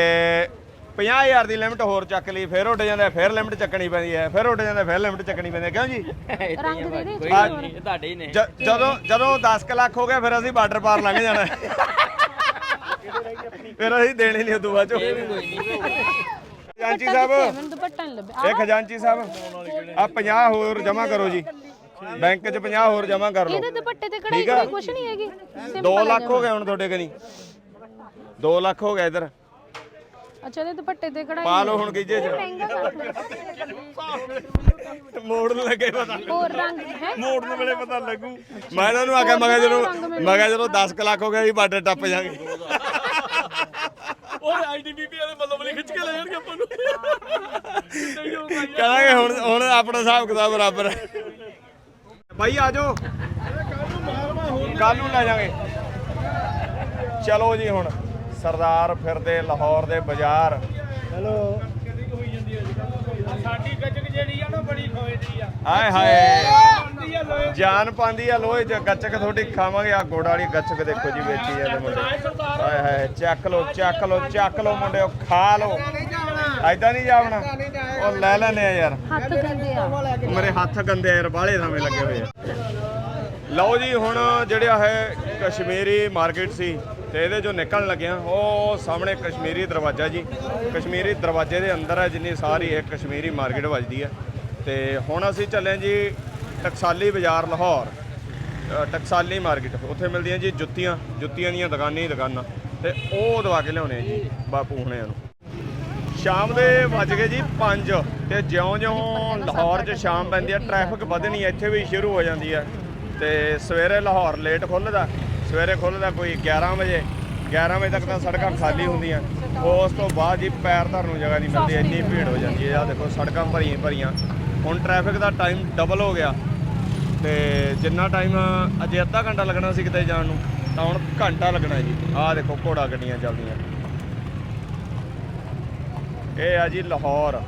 50000 ਦੀ ਲਿਮਟ ਹੋਰ ਚੱਕ ਲਈ ਫਿਰ ਉੱਡ ਜਾਂਦਾ ਫਿਰ ਲਿਮਟ ਚੱਕਣੀ ਪੈਂਦੀ ਹੈ ਫਿਰ ਉੱਡ ਜਾਂਦਾ ਫਿਰ ਲਿਮਟ ਚੱਕਣੀ ਪੈਂਦੀ ਹੈ। ਕਿਉਂ ਜੀ? ਰੰਗ ਦੇ ਦੇ ਕੋਈ ਗੱਲ ਨਹੀਂ ਇਹ ਤੁਹਾਡੇ ਹੀ ਨੇ। ਜ- ਜਦੋਂ ਜਦੋਂ 10 ਕੁ ਲੱਖ ਹੋ ਗਿਆ ਫਿਰ ਅਸੀਂ ਬਾਰਡਰ ਪਾਰ ਲੰਘ ਜਾਣਾ। ਫਿਰ ਅਸੀਂ ਦੇਣੇ ਨਹੀਂ ਉਦੋਂ ਬਾਅਦ ਚੋਂ। ਇਹ ਵੀ ਕੋਈ ਨਹੀਂ। ਜਾਂਚੀ ਸਾਹਿਬ। ਮੈਨੂੰ ਦੁਪੱਟਾ ਨਹੀਂ ਲੱਭਿਆ। ਇਹ ਖਜ਼ਾਨਚੀ ਸਾਹਿਬ। ਆ 50 ਹੋਰ ਜਮ੍ਹਾਂ ਕਰੋ ਜੀ। ਬੈਂਕ 'ਚ 50 ਹੋਰ ਜਮ੍ਹਾਂ ਕਰ ਲਓ। ਇਹਦੇ ਦੁਪੱਟੇ ਤੇ ਕਢਾਈ ਕੋਈ ਕੁਛ ਨਹੀਂ ਹੈਗੀ। 2 ਲੱਖ ਹੋ ਗਏ ਹੁਣ ਤੁਹਾਡੇ ਕਨੀ। 2 ਲੱਖ ਹੋ ਗਿਆ ਇਧਰ। ਅੱਛਾ ਇਹਦੇ ਦੁਪੱਟੇ ਤੇ ਕਢਾਈ ਪਾ ਲਓ ਹੁਣ ਗੀਜੇ 'ਚ। ਮੋੜਨ ਲੱਗੇ ਪਤਾ ਹੋਰ ਰੰਗ ਹੈ? ਮੋੜਨ ਵੇਲੇ ਪਤਾ ਲੱਗੂ। ਮੈਂ ਇਹਨਾਂ ਨੂੰ ਆਖਿਆ ਮਗਾ ਜਦੋਂ ਮਗਾ ਜਦੋਂ 10 ਕੁ ਲੱਖ ਹੋ ਗਿਆ ਜੀ ਬਾਰਡਰ ਟੱਪ ਜਾਾਂਗੇ ਉਹ ਆਈਡੀਬੀਪੀ ਵਾਲੇ ਬੱਲੋ ਬੱਲੀ ਖਿੱਚ ਕੇ ਲੈ ਜਾਣਗੇ ਆਪਾਂ ਨੂੰ। ਕਹਾਂਗੇ ਹੁਣ ਹੁਣ ਆਪਣਾ ਹਿਸਾਬ ਕਿਤਾਬ ਬਰਾਬਰ। ਹੈ ਭਾਈ ਆ ਜਾਓ। ਕੱਲ ਨੂੰ ਲੈ ਜਾਾਂਗੇ ਚਲੋ ਜੀ ਹੁਣ। ਸਰਦਾਰ ਫਿਰਦੇ ਲਾਹੌਰ ਦੇ ਬਾਜ਼ਾਰ। ਸਾਡੀ ਗੱਜਕ ਜਿਹੜੀ ਆ ਨਾ ਬੜੀ ਖੋਏ ਦੀ ਆ। ਆਏ ਹਾਏ। ਆ ਲੋਏ ਜਾਨ ਪਾਉਂਦੀ ਆ ਲੋਹੇ ਚ ਗੱਚਕ ਤੁਹਾਡੀ ਖਾਵਾਂਗੇ। ਆ ਗੋੜ ਵਾਲੀ ਗੱਚਕ ਦੇਖੋ ਜੀ ਵੇਚੀ ਜਾਂਦੇ ਮੁੰਡੇ। ਆਏ ਹਾਏ ਚੱਕ ਲੋ ਚੱਕ ਲੋ ਚੱਕ ਲੋ ਮੁੰਡਿਓ ਖਾ ਲੋ ਐਦਾਂ ਨਹੀਂ ਜਾਵਣਾ। ਉਹ ਲੈ ਲੈਨੇ ਆ ਯਾਰ। ਹੱਥ ਗੰਦੇ ਆ। ਮੇਰੇ ਹੱਥ ਗੰਦੇ ਆ ਯਾਰ ਬਾਹਲੇ ਥਾਵੇਂ ਲੱਗੇ ਹੋਏ ਆ। ਲਓ ਜੀ ਹੁਣ ਜਿਹੜਾ ਹੈ ਕਸ਼ਮੀਰੀ ਮਾਰਕੀਟ ਸੀ ਤੇ ਇਹਦੇ ਜੋ ਨਿਕਲਣ ਲੱਗਿਆ ਉਹ ਸਾਹਮਣੇ ਕਸ਼ਮੀਰੀ ਦਰਵਾਜ਼ਾ ਜੀ। ਕਸ਼ਮੀਰੀ ਦਰਵਾਜ਼ੇ ਦੇ ਅੰਦਰ ਹੈ ਜਿੰਨੀ ਸਾਰੀ ਇਹ ਕਸ਼ਮੀਰੀ ਮਾਰਕੀਟ ਵੱਜਦੀ ਹੈ। ਤੇ ਹੁਣ ਅਸੀਂ ਚੱਲੇ ਜੀ ਟਕਸਾਲੀ ਬਾਜ਼ਾਰ ਲਾਹੌਰ। ਟਕਸਾਲੀ ਮਾਰਕੀਟ। ਉੱਥੇ ਮਿਲਦੀਆਂ ਜੀ ਜੁੱਤੀਆਂ ਜੁੱਤੀਆਂ ਦੀਆਂ ਦੁਕਾਨਾਂ ਹੀ ਦੁਕਾਨਾਂ। ਤੇ ਉਹ ਦਵਾ ਕੇ ਲਿਆਉਣੇ ਜੀ ਬਾਪੂ ਹੁਣਿਆਂ ਨੂੰ। ਸ਼ਾਮ ਦੇ ਵੱਜ ਗਏ ਜੀ 5 ਤੇ ਜਿਉਂ-ਜਿਉਂ ਲਾਹੌਰ 'ਚ ਸ਼ਾਮ ਪੈਂਦੀ ਹੈ ਟ੍ਰੈਫਿਕ ਵਧਣੀ ਇੱਥੇ ਵੀ ਸ਼ੁਰੂ ਹੋ ਜਾਂਦੀ ਹੈ। ਤੇ ਸਵੇਰੇ ਲਾਹੌਰ ਲੇਟ ਖੁੱਲਦਾ। ਸਵੇਰੇ ਖੁੱਲਦਾ ਕੋਈ 11 ਵਜੇ 11 ਵਜੇ ਤੱਕ ਤਾਂ ਸੜਕਾਂ ਖਾਲੀ ਹੁੰਦੀਆਂ। ਉਸ ਤੋਂ ਬਾਅਦ ਜੀ ਪੈਰ ਧਰਨ ਨੂੰ ਜਗ੍ਹਾ ਨਹੀਂ ਮਿਲਦੀ, ਇੰਨੀ ਭੀੜ ਹੋ ਜਾਂਦੀ ਹੈ। ਆ ਦੇਖੋ, ਸੜਕਾਂ ਭਰੀਆਂ ਭਰੀਆਂ। ਹੁਣ ਟ੍ਰੈਫਿਕ ਦਾ ਟਾਈਮ ਡਬਲ ਹੋ ਗਿਆ। ਤੇ ਜਿੰਨਾ ਟਾਈਮ ਅਜੇ ਅੱਧਾ ਘੰਟਾ ਲੱਗਣਾ ਸੀ ਕਿਤੇ ਜਾਣ ਨੂੰ, ਤਾਂ ਹੁਣ ਘੰਟਾ ਲੱਗਣਾ ਜੀ। ਆਹ ਦੇਖੋ, ਘੋੜਾ ਗੱਡੀਆਂ ਚੱਲਦੀਆਂ। ਇਹ ਆ ਜੀ ਲਾਹੌਰ।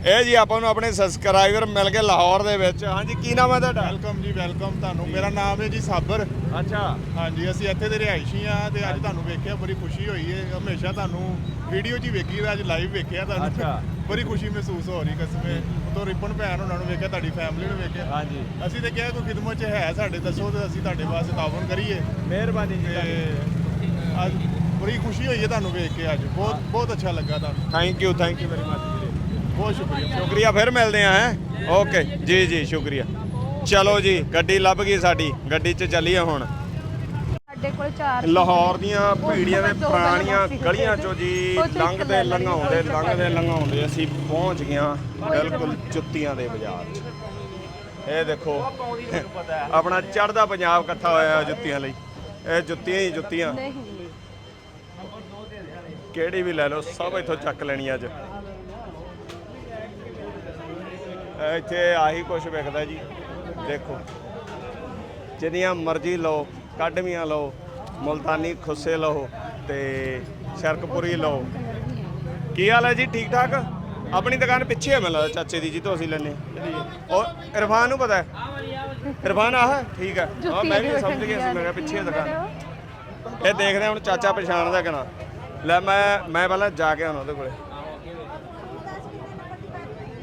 ਇਹ ਜੀ ਆਪਾਂ ਨੂੰ ਆਪਣੇ ਸਬਸਕ੍ਰਾਈਬਰ ਮਿਲ ਗਏ ਲਾਹੌਰ ਦੇ ਵਿੱਚ। ਹਾਂਜੀ ਕੀ ਨਾਮ ਹੈ ਤੁਹਾਡਾ? ਵੈਲਕਮ ਜੀ ਵੈਲਕਮ ਤੁਹਾਨੂੰ। ਮੇਰਾ ਨਾਮ ਹੈ ਜੀ ਸਾਬਰ। ਅੱਛਾ। ਹਾਂਜੀ ਅਸੀਂ ਇੱਥੇ ਦੇ ਰਿਹਾਇਸ਼ੀ ਆ ਤੇ ਅੱਜ ਤੁਹਾਨੂੰ ਵੇਖਿਆ ਬੜੀ ਖੁਸ਼ੀ ਹੋਈ ਹੈ। ਹਮੇਸ਼ਾ ਤੁਹਾਨੂੰ ਵੀਡੀਓ 'ਚ ਹੀ ਵੇਖੀ ਦਾ ਅੱਜ ਲਾਈਵ ਵੇਖਿਆ ਅੱਛਾ। ਤੁਹਾਨੂੰ ਬੜੀ ਖੁਸ਼ੀ ਮਹਿਸੂਸ ਹੋ ਰਹੀ ਕਸਮੇ। ਤੋਂ ਰਿਪਨ ਭੈਣ ਉਹਨਾਂ ਨੂੰ ਵੇਖਿਆ ਤੁਹਾਡੀ ਫੈਮਿਲੀ ਨੂੰ ਵੇਖਿਆ। ਹਾਂਜੀ। ਅਸੀਂ ਤੇ ਕਿਹਾ ਕੋਈ ਖਿਦਮਤ 'ਚ ਹੈ ਸਾਡੇ ਦੱਸੋ ਤੇ ਅਸੀਂ ਤੁਹਾਡੇ ਵਾਸਤੇ ਤਾਵਨ ਕਰੀਏ। ਮਿਹਰਬਾਨੀ ਜੀ ਤੇ ਅੱਜ ਬੜੀ ਖੁਸ਼ੀ ਹੋਈ ਹੈ ਤੁਹਾਨੂੰ ਵੇਖ ਕੇ ਅੱਜ। ਬਹੁਤ ਬਹੁਤ ਅੱਛਾ ਲੱਗਾ ਤੁਹਾਨੂੰ। Thank you thank you very much ਬਹੁਤ ਸ਼ੁਕਰੀਆ। ਸ਼ੁਕਰੀਆ ਫਿਰ ਮਿਲਦੇ ਆ ਹੈ? ਓਕੇ ਜੀ ਜੀ ਸ਼ੁਕਰੀਆ। ਚਲੋ ਜੀ ਗੱਡੀ ਲੱਭ ਗਈ ਸਾਡੀ। ਗੱਡੀ 'ਚ ਚੱਲੀਏ ਹੁਣ। ਸਾਡੇ ਕੋਲ ਚਾਰ ਲਾਹੌਰ ਦੀਆਂ ਭੀੜੀਆਂ ਦੇ ਪੁਰਾਣੀਆਂ। ਗਲੀਆਂ ਚੋਂ ਜੀ ਲੰਘਦੇ ਲੰਘਾਉਂਦੇ ਲੰਘਦੇ ਲੰਘਾਉਂਦੇ। ਅਸੀਂ ਪਹੁੰਚ ਗਿਆ ਬਿਲਕੁਲ ਜੁੱਤੀਆਂ ਦੇ ਬਾਜ਼ਾਰ 'ਚ। ਇਹ ਦੇਖੋ ਆਪਣਾ ਚੜਦਾ ਪੰਜਾਬ ਇਕੱਠਾ ਹੋਇਆ ਹੈ ਜੁੱਤੀਆਂ ਲਈ। ਇਹ ਜੁੱਤੀਆਂ ਹੀ ਜੁੱਤੀਆਂ। ਕਿਹੜੀ ਵੀ ਲੈ ਲਓ ਸਭ ਇੱਥੋਂ ਚੱਕ ਲੈਣੀ ਅੱਜ। ਇੱਥੇ ਆਹੀ ਕੁਝ ਵਿਕਦਾ ਜੀ। ਦੇਖੋ। ਜਿੰਨੀਆਂ ਮਰਜ਼ੀ ਲਓ ਕੱਢਵੀਆਂ ਲਓ ਮੁਲਤਾਨੀ ਖੁੱਸੇ ਲਓ ਤੇ ਸ਼ਰਕਪੁਰੀ ਲਓ। ਕੀ ਹਾਲ ਹੈ ਜੀ ਠੀਕ ਠਾਕ ਆਪਣੀ ਦੁਕਾਨ ਪਿੱਛੇ ਹੈ ਮੈਨੂੰ ਲੱਗਦਾ ਚਾਚੇ ਦੀ ਜੀ ਤੋਂ ਅਸੀਂ ਲੈਨੇ ਉਹ ਇਰਫਾਨ ਨੂੰ ਪਤਾ ਹੈ? ਇਰਫਾਨ ਆਹ ਹੈ? ਠੀਕ ਹੈ। ਹਾਂ ਮੈਂ ਵੀ ਸਮਝ ਗਿਆ ਸੀ ਮੈਂ ਕਿਹਾ ਪਿੱਛੇ ਹੈ ਦੁਕਾਨ। ਇਹ ਦੇਖਦੇ ਹਾਂ ਹੁਣ ਚਾਚਾ ਪਛਾਣਦਾ ਕਿਨਾ ਲੈ ਮੈਂ ਮੈਂ ਪਹਿਲਾਂ ਜਾ ਕੇ ਆਉਣਾ ਉਹਦੇ ਕੋਲੇ।